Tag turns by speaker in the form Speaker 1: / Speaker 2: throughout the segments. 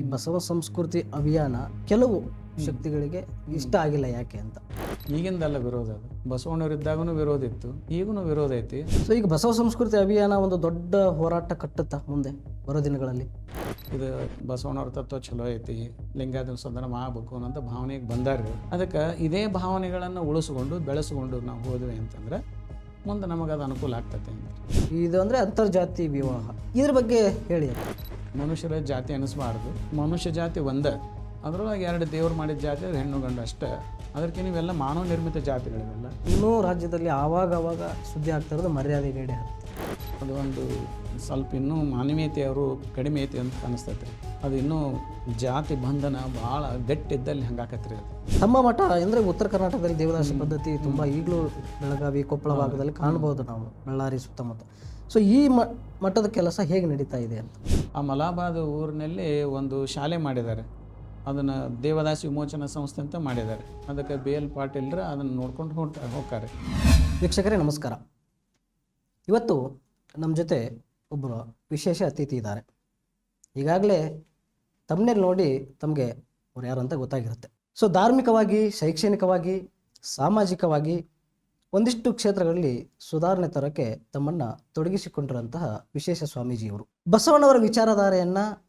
Speaker 1: ಈ ಬಸವ ಸಂಸ್ಕೃತಿ ಅಭಿಯಾನ ಕೆಲವು ಶಕ್ತಿಗಳಿಗೆ ಇಷ್ಟ ಆಗಿಲ್ಲ ಯಾಕೆ ಅಂತ.
Speaker 2: ಈಗಿಂದಲ್ಲ ವಿರೋಧ ಅದು. ಬಸವಣ್ಣವರಿದ್ದಾಗೂ ವಿರೋಧ ಇತ್ತು. ಈಗೂ ವಿರೋಧ ಐತಿ.
Speaker 1: ಸೊ ಈಗ ಬಸವ ಸಂಸ್ಕೃತಿ ಅಭಿಯಾನ ಒಂದು ದೊಡ್ಡ ಹೋರಾಟ ಕಟ್ಟುತ್ತಾ ಮುಂದೆ ಬರೋ ದಿನಗಳಲ್ಲಿ?
Speaker 2: ಇದು ಬಸವಣ್ಣವ್ರ ತತ್ವ ಚಲೋ ಐತಿ ಲಿಂಗಾಯತ ಸಂದರ್ಭ ಮಾಡಬೇಕು ಅನ್ನೋಂಥ ಭಾವನೆಗೆ ಬಂದಾರ್ರಿ ಅದಕ್ಕೆ ಇದೇ ಭಾವನೆಗಳನ್ನು ಉಳಿಸ್ಕೊಂಡು ಬೆಳೆಸ್ಕೊಂಡು ನಾವು ಹೋದ್ವಿ ಅಂತಂದ್ರೆ ಮುಂದೆ ನಮಗೆ ಅದು ಅನುಕೂಲ ಆಗ್ತೈತೆ ಅಂತ.
Speaker 1: ಇದು ಅಂದರೆ ಅಂತರ್ಜಾತಿ ವಿವಾಹ. ಇದ್ರ ಬಗ್ಗೆ ಹೇಳಿ.
Speaker 2: ಮನುಷ್ಯರ ಜಾತಿ ಅನಿಸ್ಬಾರ್ದು. ಮನುಷ್ಯ ಜಾತಿ ಒಂದ. ಅದರೊಳಗೆ ಎರಡು ದೇವ್ರು ಮಾಡಿದ ಜಾತಿ ಅದು ಹೆಣ್ಣು ಗಂಡು ಅಷ್ಟೇ. ಅದಕ್ಕೆ ನೀವೆಲ್ಲ ಮಾನವ ನಿರ್ಮಿತ ಜಾತಿಗಳಿವೆಲ್ಲ
Speaker 1: ಇನ್ನೂ ರಾಜ್ಯದಲ್ಲಿ ಆವಾಗ ಆವಾಗ ಸುದ್ದಿ ಆಗ್ತಾ ಇರೋದು ಮರ್ಯಾದೆ ಗೇಡೆ
Speaker 2: ಅದು ಒಂದು ಸ್ವಲ್ಪ ಇನ್ನೂ ಮಾನವೀಯತೆ ಅವರು ಕಡಿಮೆ ಐತಿ ಅಂತ ಅನಿಸ್ತೈತೆ. ರೀ ಅದು ಇನ್ನೂ ಜಾತಿ ಬಂಧನ ಭಾಳ ಗಟ್ಟಿದ್ದಲ್ಲಿ ಹಂಗಾಕತ್ರಿ ಅದು.
Speaker 1: ತಮ್ಮ ಮಠ ಅಂದರೆ ಉತ್ತರ ಕರ್ನಾಟಕದಲ್ಲಿ ದೇವದಾಸಿ ಪದ್ಧತಿ ತುಂಬ ಈಗಲೂ ಬೆಳಗಾವಿ ಕೊಪ್ಪಳ ಭಾಗದಲ್ಲಿ ಕಾಣ್ಬೋದು ನಾವು. ಬಳ್ಳಾರಿ ಸುತ್ತಮುತ್ತ. ಸೊ ಈ ಮಟ್ಟದ ಕೆಲಸ ಹೇಗೆ ನಡೀತಾ ಇದೆ ಅಂತ?
Speaker 2: ಆ ಮಲಾಬಾದ್ ಊರಿನಲ್ಲಿ ಒಂದು ಶಾಲೆ ಮಾಡಿದ್ದಾರೆ. ಅದನ್ನು ದೇವದಾಸಿ ವಿಮೋಚನಾ ಸಂಸ್ಥೆ ಅಂತ ಮಾಡಿದ್ದಾರೆ. ಅದಕ್ಕೆ ಬಿ ಎಲ್ ಪಾಟೀಲ್ರ ಅದನ್ನು ನೋಡ್ಕೊಂಡು ಹೊಂಟ ಹೋಗ್ತಾರೆ.
Speaker 1: ವೀಕ್ಷಕರೇ ನಮಸ್ಕಾರ. ಇವತ್ತು ನಮ್ಮ ಜೊತೆ ಒಬ್ಬರು ವಿಶೇಷ ಅತಿಥಿ ಇದ್ದಾರೆ. ಈಗಾಗಲೇ ತಮ್ಮನೇಲಿ ನೋಡಿ ತಮಗೆ ಅವ್ರು ಯಾರು ಅಂತ ಗೊತ್ತಾಗಿರುತ್ತೆ. ಸೊ ಧಾರ್ಮಿಕವಾಗಿ ಶೈಕ್ಷಣಿಕವಾಗಿ ಸಾಮಾಜಿಕವಾಗಿ ಒಂದಿಷ್ಟು ಕ್ಷೇತ್ರಗಳಲ್ಲಿ ಸುಧಾರಣೆ ತರಕ್ಕೆ ತಮ್ಮನ್ನು ತೊಡಗಿಸಿಕೊಂಡಿರುವಂತಹ ವಿಶೇಷ ಸ್ವಾಮೀಜಿಯವರು. ಬಸವಣ್ಣವರ ವಿಚಾರಧಾರೆಯನ್ನು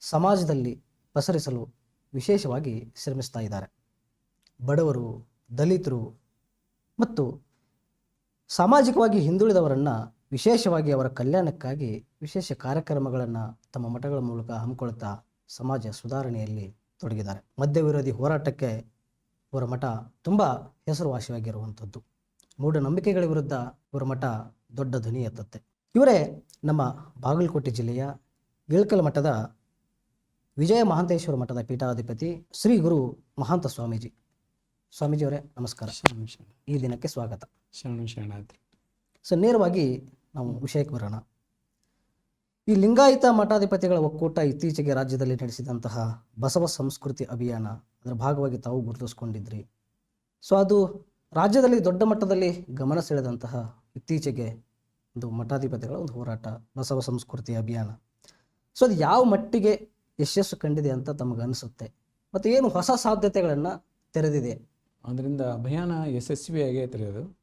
Speaker 1: ಸಮಾಜದಲ್ಲಿ ಪಸರಿಸಲು ವಿಶೇಷವಾಗಿ ಶ್ರಮಿಸ್ತಾ ಇದ್ದಾರೆ. ಬಡವರು, ದಲಿತರು ಮತ್ತು ಸಾಮಾಜಿಕವಾಗಿ ಹಿಂದುಳಿದವರನ್ನು ವಿಶೇಷವಾಗಿ ಅವರ ಕಲ್ಯಾಣಕ್ಕಾಗಿ ವಿಶೇಷ ಕಾರ್ಯಕ್ರಮಗಳನ್ನು ತಮ್ಮ ಮಠಗಳ ಮೂಲಕ ಹಮ್ಮಿಕೊಳ್ತಾ ಸಮಾಜ ಸುಧಾರಣೆಯಲ್ಲಿ ತೊಡಗಿದ್ದಾರೆ. ಮದ್ಯ ವಿರೋಧಿ ಹೋರಾಟಕ್ಕೆ ಅವರ ಮಠ ತುಂಬ ಹೆಸರುವಾಸಿಯಾಗಿರುವಂಥದ್ದು. ಮೂಢನಂಬಿಕೆಗಳ ವಿರುದ್ಧ ಇವರ ಮಠ ದೊಡ್ಡ ಧ್ವನಿ ಎತ್ತತ್ತೆ. ಇವರೇ ನಮ್ಮ ಬಾಗಲಕೋಟೆ ಜಿಲ್ಲೆಯ ಇಳಕಲ್ ಮಠದ ವಿಜಯ ಮಹಾಂತೇಶ್ವರ ಮಠದ ಪೀಠಾಧಿಪತಿ ಶ್ರೀ ಗುರು ಮಹಾಂತ ಸ್ವಾಮೀಜಿ. ಸ್ವಾಮೀಜಿಯವರೇ, ನಮಸ್ಕಾರ. ಈ ದಿನಕ್ಕೆ ಸ್ವಾಗತ. ಸೊ, ನೇರವಾಗಿ ನಾವು ವಿಷಯಕ್ಕೆ ಬರೋಣ. ಈ ಲಿಂಗಾಯತ ಮಠಾಧಿಪತಿಗಳ ಒಕ್ಕೂಟ ಇತ್ತೀಚೆಗೆ ರಾಜ್ಯದಲ್ಲಿ ನಡೆಸಿದಂತಹ ಬಸವ ಸಂಸ್ಕೃತಿ ಅಭಿಯಾನ ಅದರ ಭಾಗವಾಗಿ ತಾವು ಗುರುತಿಸ್ಕೊಂಡಿದ್ರಿ. ಸೊ ಅದು ರಾಜ್ಯದಲ್ಲಿ ದೊಡ್ಡ ಮಟ್ಟದಲ್ಲಿ ಗಮನ ಸೆಳೆದಂತಹ ಇತ್ತೀಚೆಗೆ ಒಂದು ಮಠಾಧಿಪತಿಗಳ ಒಂದು ಹೋರಾಟ, ಬಸವ ಸಂಸ್ಕೃತಿ ಅಭಿಯಾನ. ಸೊ ಅದು ಯಾವ ಮಟ್ಟಿಗೆ ಯಶಸ್ಸು ಕಂಡಿದೆ ಅಂತ ತಮಗೆ ಅನಿಸುತ್ತೆ. ಮತ್ತು ಏನು ಹೊಸ ಸಾಧ್ಯತೆಗಳನ್ನು ತೆರೆದಿದೆ?
Speaker 2: ಅದರಿಂದ ಅಭಿಯಾನ ಯಶಸ್ವಿಯಾಗಿ ಆಗೈತೆ ರೀ ಅದು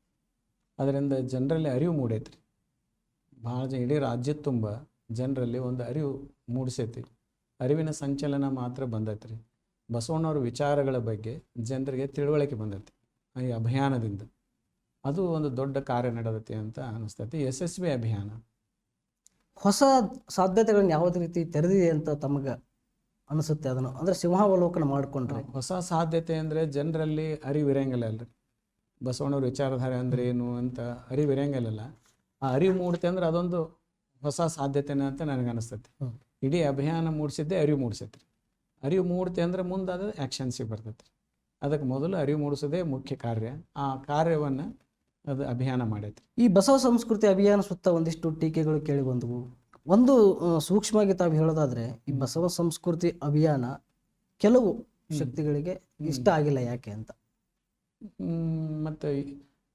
Speaker 2: ಅದರಿಂದ ಜನರಲ್ಲಿ ಅರಿವು ಮೂಡೈತ್ರಿ. ಭಾಳ ಜನ ಇಡೀ ರಾಜ್ಯ ತುಂಬ ಜನರಲ್ಲಿ ಒಂದು ಅರಿವು ಮೂಡಿಸೈತಿ ಅರಿವಿನ ಸಂಚಲನ ಮಾತ್ರ ಬಂದೈತ್ರಿ. ಬಸವಣ್ಣವ್ರ ವಿಚಾರಗಳ ಬಗ್ಗೆ ಜನರಿಗೆ ತಿಳುವಳಿಕೆ ಬಂದೈತಿ ಈ ಅಭಿಯಾನದಿಂದ. ಅದು ಒಂದು ದೊಡ್ಡ ಕಾರ್ಯ ನಡೆದೈತಿ ಅಂತ ಅನಿಸ್ತೈತಿ. ಯಶಸ್ವಿ ಅಭಿಯಾನ.
Speaker 1: ಹೊಸ ಸಾಧ್ಯತೆಗಳನ್ನು ಯಾವುದೇ ರೀತಿ ತೆರೆದಿದೆ ಅಂತ ತಮಗೆ ಅನಿಸುತ್ತೆ ಅದನ್ನು? ಅಂದರೆ ಸಿಂಹಾವಲೋಕನ ಮಾಡಿಕೊಂಡ್ರೆ?
Speaker 2: ಹೊಸ ಸಾಧ್ಯತೆ ಅಂದರೆ ಜನರಲ್ಲಿ ಅರಿವಿರಂಗಿಲ್ಲ ಅಲ್ರಿ. ಬಸವಣ್ಣವ್ರ ವಿಚಾರಧಾರೆ ಅಂದ್ರೆ ಏನು ಅಂತ ಅರಿವಿರಂಗಿಲ್ಲ ಆ ಅರಿವು ಮೂಡ್ತೆ ಅಂದ್ರೆ ಅದೊಂದು ಹೊಸ ಸಾಧ್ಯತೆನೇ ಅಂತ ನನಗೆ ಅನಿಸ್ತೈತಿ. ಇಡೀ ಅಭಿಯಾನ ಮೂಡಿಸಿದ್ದೆ ಅರಿವು ಮೂಡಿಸೈತಿ ರೀ ಅರಿವು ಮೂಡ್ತೆ ಅಂದ್ರೆ ಮುಂದೆ ಅದು ಆ್ಯಕ್ಷನ್ಸಿಗೆ ಬರ್ತೈತಿ. ಅದಕ್ಕೆ ಮೊದಲು ಅರಿವು ಮೂಡಿಸೋದೇ ಮುಖ್ಯ ಕಾರ್ಯ. ಆ ಕಾರ್ಯವನ್ನು ಅದು ಅಭಿಯಾನ ಮಾಡೈತೆ.
Speaker 1: ಈ ಬಸವ ಸಂಸ್ಕೃತಿ ಅಭಿಯಾನ ಸುತ್ತ ಒಂದಿಷ್ಟು ಟೀಕೆಗಳು ಕೇಳಿ ಬಂದವು. ಒಂದು ಸೂಕ್ಷ್ಮವಾಗಿ ತಾವು ಹೇಳೋದಾದ್ರೆ ಈ ಬಸವ ಸಂಸ್ಕೃತಿ ಅಭಿಯಾನ ಕೆಲವು ಶಕ್ತಿಗಳಿಗೆ ಇಷ್ಟ ಆಗಿಲ್ಲ ಯಾಕೆ ಅಂತ?
Speaker 2: ಮತ್ತು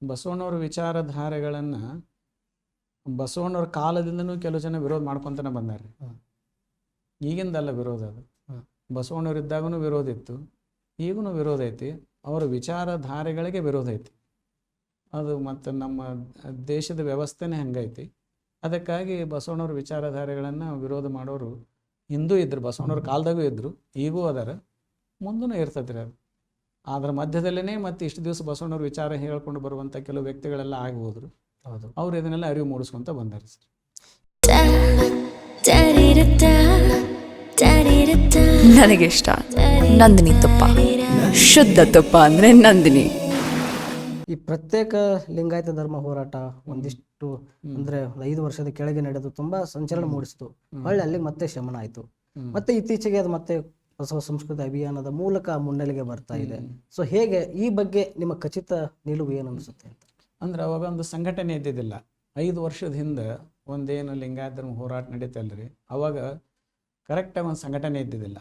Speaker 2: ಬಸವಣ್ಣವ್ರ ವಿಚಾರಧಾರೆಗಳನ್ನು ಬಸವಣ್ಣವ್ರ ಕಾಲದಿಂದನೂ ಕೆಲವು ಜನ ವಿರೋಧ ಮಾಡ್ಕೊತಾನೆ ಬಂದಾರೆ. ಈಗಿಂದಲ್ಲ ವಿರೋಧ ಅದು.
Speaker 1: ಹ್ಮ್.
Speaker 2: ಬಸವಣ್ಣವ್ರು ಇದ್ದಾಗೂ ವಿರೋಧ ಇತ್ತು. ಈಗೂ ವಿರೋಧ ಐತಿ. ಅವರ ವಿಚಾರಧಾರೆಗಳಿಗೆ ವಿರೋಧ ಐತಿ. ಅದು ಮತ್ತು ನಮ್ಮ ದೇಶದ ವ್ಯವಸ್ಥೆನೇ ಹಂಗೈತಿ. ಅದಕ್ಕಾಗಿ ಬಸವಣ್ಣವ್ರ ವಿಚಾರಧಾರೆಗಳನ್ನು ವಿರೋಧ ಮಾಡೋರು ಹಿಂದೂ ಇದ್ದರು ಬಸವಣ್ಣವ್ರ ಕಾಲದಾಗೂ ಇದ್ದರು ಈಗೂ ಅದಾರ. ಮುಂದೂ ಇರ್ತೈತೆ ರೀ ಅದು. ಅದರ ಮಧ್ಯದಲ್ಲೇ ಮತ್ತು ಇಷ್ಟು ದಿವಸ ಬಸವಣ್ಣವ್ರ ವಿಚಾರ ಹೇಳ್ಕೊಂಡು ಬರುವಂಥ ಕೆಲವು ವ್ಯಕ್ತಿಗಳೆಲ್ಲ ಆಗಿ ಹೋದ್ರು.
Speaker 1: ಹೌದು.
Speaker 2: ಅವ್ರು ಇದನ್ನೆಲ್ಲ ಅರಿವು ಮೂಡಿಸ್ಕೊಂತ ಬಂದಾರೆ ಸರ್.
Speaker 3: ನನಗೆ ಇಷ್ಟ ನಂದಿನಿ ತುಪ್ಪ. ಶುದ್ಧ ತುಪ್ಪ ಅಂದ್ರೆ ನಂದಿನಿ.
Speaker 1: ಈ ಪ್ರತ್ಯೇಕ ಲಿಂಗಾಯತ ಧರ್ಮ ಹೋರಾಟ ಒಂದಿಷ್ಟು ಅಂದ್ರೆ ಒಂದು ಐದು ವರ್ಷದ ಕೆಳಗೆ ನಡೆದು ತುಂಬಾ ಸಂಚಲನ ಮೂಡಿಸಿತು. ಹೊಳ್ಳಿ ಅಲ್ಲಿ ಮತ್ತೆ ಶಮನ ಆಯ್ತು. ಮತ್ತೆ ಇತ್ತೀಚೆಗೆ ಅದು ಮತ್ತೆ ಹೊಸ ಸಂಸ್ಕೃತಿ ಅಭಿಯಾನದ ಮೂಲಕ ಮುನ್ನೆಲೆಗೆ ಬರ್ತಾ ಇದೆ. ಸೊ ಹೇಗೆ ಈ ಬಗ್ಗೆ ನಿಮ್ಮ ಖಚಿತ ನಿಲುವು ಏನು ಅನಿಸುತ್ತೆ ಅಂತ?
Speaker 2: ಅಂದ್ರೆ ಅವಾಗ ಒಂದು ಸಂಘಟನೆ ಇದ್ದಿದ್ದಿಲ್ಲ. ಐದು ವರ್ಷದ ಹಿಂದೆ ಒಂದೇನು ಲಿಂಗಾಯತ ಧರ್ಮ ಹೋರಾಟ ನಡೀತಲ್ರಿ ಅವಾಗ ಕರೆಕ್ಟಾಗಿ ಒಂದು ಸಂಘಟನೆ ಇದ್ದಿದ್ದಿಲ್ಲ.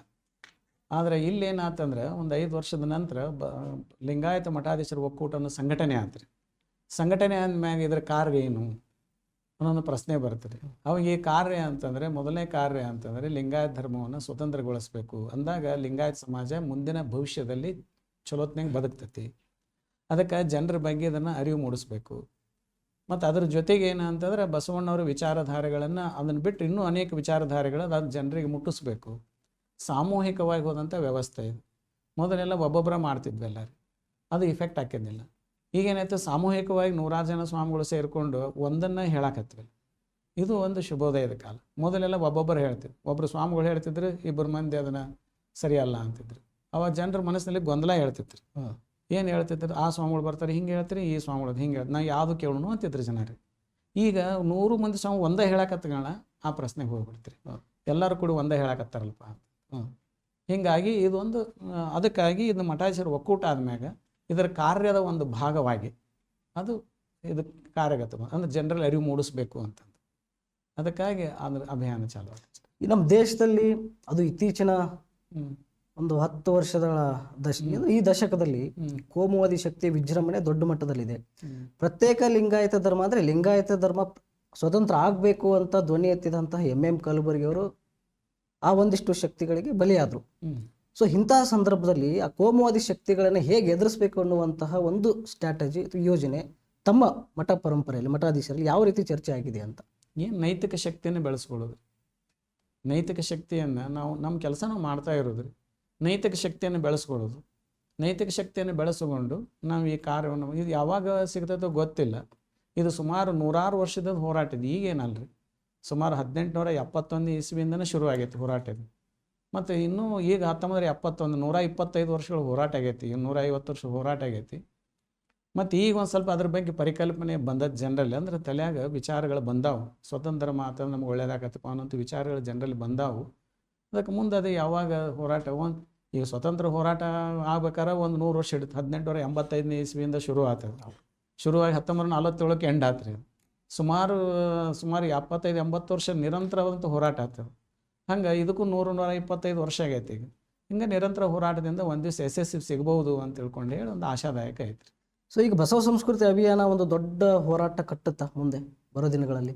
Speaker 2: ಆದರೆ ಇಲ್ಲೇನಾತಂದ್ರೆ ಒಂದು ಐದು ವರ್ಷದ ನಂತರ ಬ, ಲಿಂಗಾಯತ ಮಠಾಧೀಶರ ಒಕ್ಕೂಟ ಅನ್ನೋ ಸಂಘಟನೆ ಆತ್ರಿ. ಸಂಘಟನೆ ಅಂದಮ್ಯಾಗ ಇದ್ರ ಕಾರ್ಯ ಏನು? ಅನ್ನೋದು ಪ್ರಶ್ನೆ ಬರ್ತದೆ. ಅವಾಗ ಈ ಕಾರ್ಯ ಅಂತಂದರೆ ಮೊದಲನೇ ಕಾರ್ಯ ಅಂತಂದರೆ ಲಿಂಗಾಯತ ಧರ್ಮವನ್ನು ಸ್ವತಂತ್ರಗೊಳಿಸಬೇಕು. ಅಂದಾಗ ಲಿಂಗಾಯತ ಸಮಾಜ ಮುಂದಿನ ಭವಿಷ್ಯದಲ್ಲಿ ಚಲೋತ್ನಾಗ ಬದುಕ್ತೈತಿ. ಅದಕ್ಕೆ ಜನರ ಬಗ್ಗೆ ಇದನ್ನು ಅರಿವು ಮೂಡಿಸ್ಬೇಕು. ಮತ್ತು ಅದ್ರ ಜೊತೆಗೆ ಏನು ಅಂತಂದ್ರೆ ಬಸವಣ್ಣವರ ವಿಚಾರಧಾರೆಗಳನ್ನು ಅದನ್ನು ಬಿಟ್ಟು ಇನ್ನೂ ಅನೇಕ ವಿಚಾರಧಾರೆಗಳು ಅದು ಜನರಿಗೆ ಮುಟ್ಟಿಸ್ಬೇಕು. ಸಾಮೂಹಿಕವಾಗಿ ಹೋದಂಥ ವ್ಯವಸ್ಥೆ ಇದು. ಮೊದಲೆಲ್ಲ ಒಬ್ಬೊಬ್ಬರ ಮಾಡ್ತಿದ್ವಿ ಎಲ್ಲರೂ. ಅದು ಇಫೆಕ್ಟ್ ಹಾಕಿದ್ದಿಲ್ಲ ಈಗೇನಾಯ್ತು ಸಾಮೂಹಿಕವಾಗಿ ನೂರಾರು ಜನ ಸ್ವಾಮಿಗಳು ಸೇರಿಕೊಂಡು ಒಂದನ್ನು ಹೇಳಕತ್ವಿ. ಇದು ಒಂದು ಶುಭೋದಯದ ಕಾಲ. ಮೊದಲೆಲ್ಲ ಒಬ್ಬೊಬ್ಬರು ಹೇಳ್ತಿದ್ರು. ಒಬ್ಬರು ಸ್ವಾಮಿಗಳು ಹೇಳ್ತಿದ್ರು ಇಬ್ಬರು ಮಂದಿ ಅದನ್ನು ಸರಿಯಲ್ಲ ಅಂತಿದ್ರು. ಅವಾಗ ಜನರ ಮನಸ್ಸಿನಲ್ಲಿ ಗೊಂದಲ ಹೇಳ್ತಿದ್ರು. ಏನು ಹೇಳ್ತಿದ್ರು? ಆ ಸ್ವಾಮಿಗಳು ಬರ್ತಾರೆ ಹಿಂಗೆ ಹೇಳ್ತೀರಿ ಈ ಸ್ವಾಮಿಗಳು ಹಿಂಗೆ ಹೇಳ್ತಾರೆ. ನಾ ಯಾವುದು ಕೇಳೋಣ ಅಂತಿದ್ರು ಜನರು ಈಗ ನೂರು ಮಂದಿ ಸ್ವಾಮಿ ಒಂದೇ ಹೇಳಕತ್ತಗಳ ಆ ಪ್ರಶ್ನೆಗೆ ಹೋಗ್ಬಿಡ್ತೀರಿ. ಎಲ್ಲರೂ ಕೂಡ ಒಂದೇ ಹೇಳಕತ್ತಾರಲ್ಪ
Speaker 1: ಹ್ಞೂ
Speaker 2: ಹೀಗಾಗಿ ಇದೊಂದು ಅದಕ್ಕಾಗಿ ಇದು ಮಠಾಧೀಶರು ಒಕ್ಕೂಟ ಆದ್ಮ್ಯಾಗ ಇದರ ಕಾರ್ಯದ ಒಂದು ಭಾಗವಾಗಿ ಅದು ಇದು ಕಾರ್ಯಗತ ಅಂದ್ರೆ ಜನರಲ್ ಅರಿವು ಮೂಡಿಸ್ಬೇಕು ಅಂತಂದು. ಅದಕ್ಕಾಗಿ ಅದ್ರ ಅಭಿಯಾನ ಚಾಲು ಆಗುತ್ತೆ
Speaker 1: ನಮ್ಮ ದೇಶದಲ್ಲಿ ಅದು ಇತ್ತೀಚಿನ. ಒಂದು ಹತ್ತು ವರ್ಷದ ದಶ ಈ ದಶಕದಲ್ಲಿ. ಕೋಮುವಾದಿ ಶಕ್ತಿಯ ವಿಜೃಂಭಣೆ ದೊಡ್ಡ ಮಟ್ಟದಲ್ಲಿದೆ. ಪ್ರತ್ಯೇಕ ಲಿಂಗಾಯತ ಧರ್ಮ ಅಂದರೆ ಲಿಂಗಾಯತ ಧರ್ಮ ಸ್ವತಂತ್ರ ಆಗಬೇಕು ಅಂತ ಧ್ವನಿ ಎತ್ತಿದಂತಹ ಎಂ ಎಂ ಕಲಬುರ್ಗಿ ಅವರು ಆ ಒಂದಿಷ್ಟು ಶಕ್ತಿಗಳಿಗೆ ಬಲಿಯಾದರು. ಸೊ ಇಂತಹ ಸಂದರ್ಭದಲ್ಲಿ ಆ ಕೋಮುವಾದಿ ಶಕ್ತಿಗಳನ್ನು ಹೇಗೆ ಎದುರಿಸಬೇಕು ಅನ್ನುವಂತಹ ಒಂದು ಸ್ಟ್ರಾಟಜಿ ಯೋಜನೆ ತಮ್ಮ ಮಠ ಪರಂಪರೆಯಲ್ಲಿ ಮಠಾಧೀಶರಲ್ಲಿ ಯಾವ ರೀತಿ ಚರ್ಚೆ ಆಗಿದೆ ಅಂತ
Speaker 2: ಏನು ನೈತಿಕ ಶಕ್ತಿಯನ್ನು ಬೆಳೆಸ್ಕೊಳ್ಳೋದು ನೈತಿಕ ಶಕ್ತಿಯನ್ನು ನಾವು ನಮ್ಮ ಕೆಲಸ ನಾವು ಮಾಡ್ತಾ ಇರೋದು ರೀ ನೈತಿಕ ಶಕ್ತಿಯನ್ನು ಬೆಳೆಸ್ಕೊಳ್ಳೋದು. ನೈತಿಕ ಶಕ್ತಿಯನ್ನು ಬೆಳೆಸಿಕೊಂಡು ನಾವು ಈ ಕಾರ್ಯವನ್ನು, ಇದು ಯಾವಾಗ ಸಿಗ್ತದೋ ಗೊತ್ತಿಲ್ಲ. ಇದು ಸುಮಾರು ನೂರಾರು ವರ್ಷದ ಹೋರಾಟ ಇದೆ. ಈಗೇನಲ್ರಿ ಸುಮಾರು ಹದಿನೆಂಟುನೂರ ಎಪ್ಪತ್ತೊಂದು ಇಸ್ವಿಯಿಂದನೇ ಶುರು ಆಗೈತಿ ಹೋರಾಟ ಇದು. ಮತ್ತು ಇನ್ನೂ ಈಗ ಹತ್ತೊಂಬತ್ತರ ಎಪ್ಪತ್ತೊಂದು, ನೂರ ಇಪ್ಪತ್ತೈದು ವರ್ಷಗಳು ಹೋರಾಟ ಆಗೈತಿ. ನೂರ ಐವತ್ತು ವರ್ಷ ಹೋರಾಟ ಆಗೈತಿ. ಮತ್ತು ಈಗ ಒಂದು ಸ್ವಲ್ಪ ಅದ್ರ ಬಗ್ಗೆ ಪರಿಕಲ್ಪನೆ ಬಂದದ್ದು ಜನರಲ್ಲಿ ಅಂದ್ರೆ ತಲೆಯಾಗ ವಿಚಾರಗಳು ಬಂದಾವು. ಸ್ವತಂತ್ರ ಮಾತ್ರ ನಮ್ಗೆ ಒಳ್ಳೇದಾಗತ್ತಪ್ಪ ಅನ್ನೋಂಥ ವಿಚಾರಗಳು ಜನರಲ್ಲಿ ಬಂದಾವು. ಅದಕ್ಕೆ ಮುಂದೆ ಅದು ಯಾವಾಗ ಹೋರಾಟ, ಒಂದು ಈಗ ಸ್ವತಂತ್ರ ಹೋರಾಟ ಆಗ್ಬೇಕಾದ್ರೆ ಒಂದು ನೂರು ವರ್ಷ ಹಿಡಿತು ಹದಿನೆಂಟುವರೆ ಎಂಬತ್ತೈದನೇ ಇಸ್ವಿಯಿಂದ ಶುರು ಆತದ ಶುರುವಾಗಿ ಹತ್ತೊಂಬತ್ತು ನಲವತ್ತೇಳಕ್ಕೆ ಎಂಡ್ ಆತ್ರಿ ಸುಮಾರು ಸುಮಾರು ಎಪ್ಪತ್ತೈದು, ಎಂಬತ್ತು ವರ್ಷ ನಿರಂತರವಾದಂಥ ಹೋರಾಟ ಆಗ್ತದೆ ಹಂಗೆ ಇದಕ್ಕೂ ನೂರು, ನೂರ ಇಪ್ಪತ್ತೈದು ವರ್ಷ ಆಗೈತೆ ಈಗ. ಹಿಂಗೆ ನಿರಂತರ ಹೋರಾಟದಿಂದ ಒಂದು ದಿವಸ ಯಶಸ್ವಿ ಸಿಗ್ಬೋದು ಅಂತ ತಿಳ್ಕೊಂಡು ಹೇಳಿ ಒಂದು ಆಶಾದಾಯಕ ಐತ್ರಿ.
Speaker 1: ಸೊ ಈಗ ಬಸವ ಸಂಸ್ಕೃತಿ ಅಭಿಯಾನ ಒಂದು ದೊಡ್ಡ ಹೋರಾಟ ಕಟ್ಟುತ್ತಾ ಮುಂದೆ ಬರೋ ದಿನಗಳಲ್ಲಿ?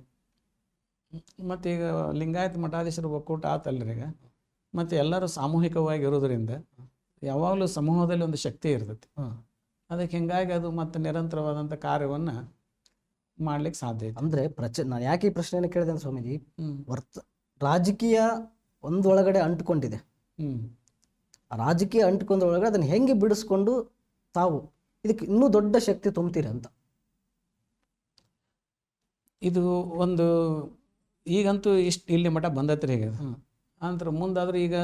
Speaker 2: ಮತ್ತು ಈಗ ಲಿಂಗಾಯತ ಮಠಾಧೀಶರ ಒಕ್ಕೂಟ ಆತಲ್ರಿ ಈಗ. ಮತ್ತು ಎಲ್ಲರೂ ಸಾಮೂಹಿಕವಾಗಿ ಇರೋದ್ರಿಂದ ಯಾವಾಗಲೂ ಸಮೂಹದಲ್ಲಿ ಒಂದು ಶಕ್ತಿ ಇರ್ತೈತಿ. ಅದಕ್ಕೆ ಹಿಂಗಾಗಿ ಅದು ಮತ್ತೆ ನಿರಂತರವಾದಂಥ ಕಾರ್ಯವನ್ನು ಮಾಡ್ಲಿಕ್ಕೆ ಸಾಧ್ಯ ಐತೆ.
Speaker 1: ಅಂದ್ರೆ ಪ್ರಚ ನಾನು ಯಾಕೆ ಈ ಪ್ರಶ್ನೆಯನ್ನು ಕೇಳಿದೆ ಅಂದ್ರೆ ಸ್ವಾಮೀಜಿ? ವರ್ತ ರಾಜಕೀಯ ಒಂದೊಳಗಡೆ ಅಂಟ್ಕೊಂಡಿದೆ. ಹ್ಞೂ ರಾಜಕೀಯ ಅಂಟ್ಕೊಂಡೊಳಗಡೆ ಅದನ್ನು ಹೆಂಗೆ ಬಿಡಿಸ್ಕೊಂಡು ತಾವು ಇದಕ್ಕೆ ಇನ್ನೂ ದೊಡ್ಡ ಶಕ್ತಿ ತುಂಬ್ತೀರಿ ಅಂತ?
Speaker 2: ಇದು ಒಂದು ಈಗಂತೂ ಇಷ್ಟು ಇಲ್ಲಿ ಮಠ ಬಂದತ್ರಿ ಈಗ.
Speaker 1: ಅಂತ
Speaker 2: ಅಂತರ ಮುಂದಾದ್ರೆ ಈಗ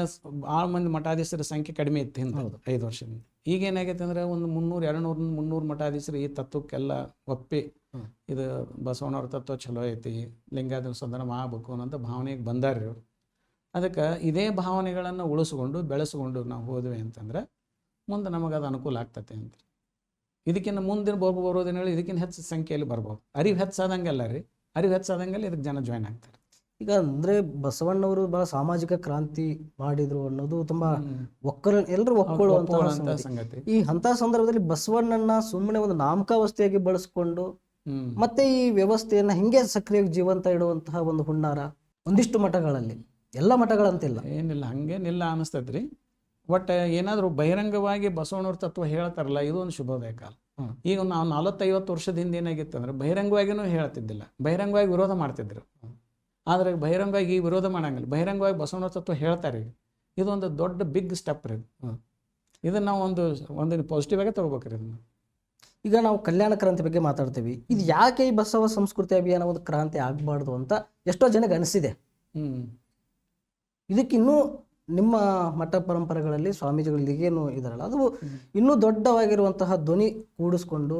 Speaker 2: ಭಾಳ ಮಂದಿ ಮಠಾಧೀಶರ ಸಂಖ್ಯೆ ಕಡಿಮೆ ಇತ್ತು ಹಿಂದೆ
Speaker 1: ಹೌದು.
Speaker 2: ಐದು ವರ್ಷದಿಂದ. ಈಗ ಏನಾಗೈತೆ ಅಂದ್ರೆ ಒಂದು ಮುನ್ನೂರು ಎರಡು ನೂರು ಮುನ್ನೂರು ಮಠಾಧೀಶರು ಈ ತತ್ವಕ್ಕೆಲ್ಲ ಒಪ್ಪಿ. ಇದು ಬಸವಣ್ಣವ್ರ ತತ್ವ ಚಲೋ ಐತಿ ಲಿಂಗಾಯತ ಸದನ ಮಾಡಬೇಕು ಅನ್ನೋಂಥ ಭಾವನೆಗೆ ಬಂದಾರ್ರಿ ಅವರು ಅದಕ್ಕೆ ಇದೇ ಭಾವನೆಗಳನ್ನು ಉಳಿಸ್ಕೊಂಡು ಬೆಳೆಸ್ಕೊಂಡು ನಾವು ಹೋದ್ವಿ ಅಂತಂದ್ರೆ ಮುಂದೆ ನಮಗೆ ಅದು ಅನುಕೂಲ ಆಗ್ತತೆ ಅಂತ ಇದಕ್ಕಿಂತ ಮುಂದಿನ ಬರೋದೇನು ಹೇಳಿ ಇದಕ್ಕಿಂತ ಹೆಚ್ಚು ಸಂಖ್ಯೆಯಲ್ಲಿ ಬರ್ಬೋದು. ಅರಿವು ಹೆಚ್ಚಾದಂಗೆಲ್ಲ ರೀ. ಅರಿವು ಹೆಚ್ಚಾದಂಗೆಲ್ಲ ಇದಕ್ಕೆ ಜನ ಜಾಯ್ನ್ ಆಗ್ತಾರೆ.
Speaker 1: ಈಗ ಅಂದ್ರೆ ಬಸವಣ್ಣವರು ಬಹಳ ಸಾಮಾಜಿಕ ಕ್ರಾಂತಿ ಮಾಡಿದ್ರು ಅನ್ನೋದು ತುಂಬಾ ಒಕ್ಕಲ್ ಎಲ್ಲರೂ
Speaker 2: ಒಪ್ಪುವಂಥ
Speaker 1: ಸಂಗತಿ. ಈ ಅಂತ ಸಂದರ್ಭದಲ್ಲಿ ಬಸವಣ್ಣನ ಸುಮ್ಮನೆ ಒಂದು ನಾಮಕಾವಸ್ಥೆಯಾಗಿ ಬಳಸ್ಕೊಂಡು ಮತ್ತೆ ಈ ವ್ಯವಸ್ಥೆಯನ್ನ ಹಿಂಗೆ ಸಕ್ರಿಯವಾಗಿ ಜೀವಂತ ಇಡುವಂತಹ ಒಂದು ಹುನ್ನಾರ? ಒಂದಿಷ್ಟು ಮಠಗಳಲ್ಲಿ. ಎಲ್ಲ ಮಠಗಳಂತಿಲ್ಲ.
Speaker 2: ಏನಿಲ್ಲ ಹಂಗೇನಿಲ್ಲ ಅನಿಸ್ತೈತ್ರಿ ಒಟ್ಟು ಏನಾದರೂ ಬಹಿರಂಗವಾಗಿ ಬಸವಣ್ಣವ್ರ ತತ್ವ ಹೇಳ್ತಾರಲ್ಲ ಇದು ಒಂದು ಶುಭೋದಯ ಕಾಲ. ಈಗ ನಾವು ನಲವತ್ತೈವತ್ತು ವರ್ಷದ ಹಿಂದೆ ಏನಾಗಿತ್ತು ಅಂದ್ರೆ ಬಹಿರಂಗವಾಗಿನೂ ಹೇಳ್ತಿದ್ದಿಲ್ಲ ಬಹಿರಂಗವಾಗಿ ವಿರೋಧ ಮಾಡ್ತಿದ್ರು. ಆದರೆ ಬಹಿರಂಗವಾಗಿ ಈ ವಿರೋಧ ಮಾಡಂಗಿಲ್ಲ ಬಹಿರಂಗವಾಗಿ ಬಸವಣ್ಣವ್ರ ತತ್ವ ಹೇಳ್ತಾರೆ ಈಗ. ಇದೊಂದು ದೊಡ್ಡ ಬಿಗ್ ಸ್ಟೆಪ್ ರೀ. ಇದನ್ನ ನಾವು ಒಂದು ಒಂದು ಪಾಸಿಟಿವ್ ಆಗಿ ತಗೋಬೇಕ್ರಿ ಇದನ್ನು.
Speaker 1: ಈಗ ನಾವು ಕಲ್ಯಾಣ ಕ್ರಾಂತಿ ಬಗ್ಗೆ ಮಾತಾಡ್ತೀವಿ. ಇದು ಯಾಕೆ ಈ ಬಸವ ಸಂಸ್ಕೃತಿ ಅಭಿಯಾನ ಒಂದು ಕ್ರಾಂತಿ ಆಗಬಾರ್ದು ಅಂತ ಎಷ್ಟೋ ಜನಕ್ಕೆ ಅನಿಸಿದೆ.
Speaker 2: ಹ್ಮ್.
Speaker 1: ಇದಕ್ಕಿನ್ನೂ ನಿಮ್ಮ ಮಠ ಪರಂಪರೆಗಳಲ್ಲಿ ಸ್ವಾಮೀಜಿಗಳು ಈಗೇನು ಇದರಲ್ಲ ಅದು ಇನ್ನೂ ದೊಡ್ಡವಾಗಿರುವಂತಹ ಧ್ವನಿ ಕೂಡಿಸ್ಕೊಂಡು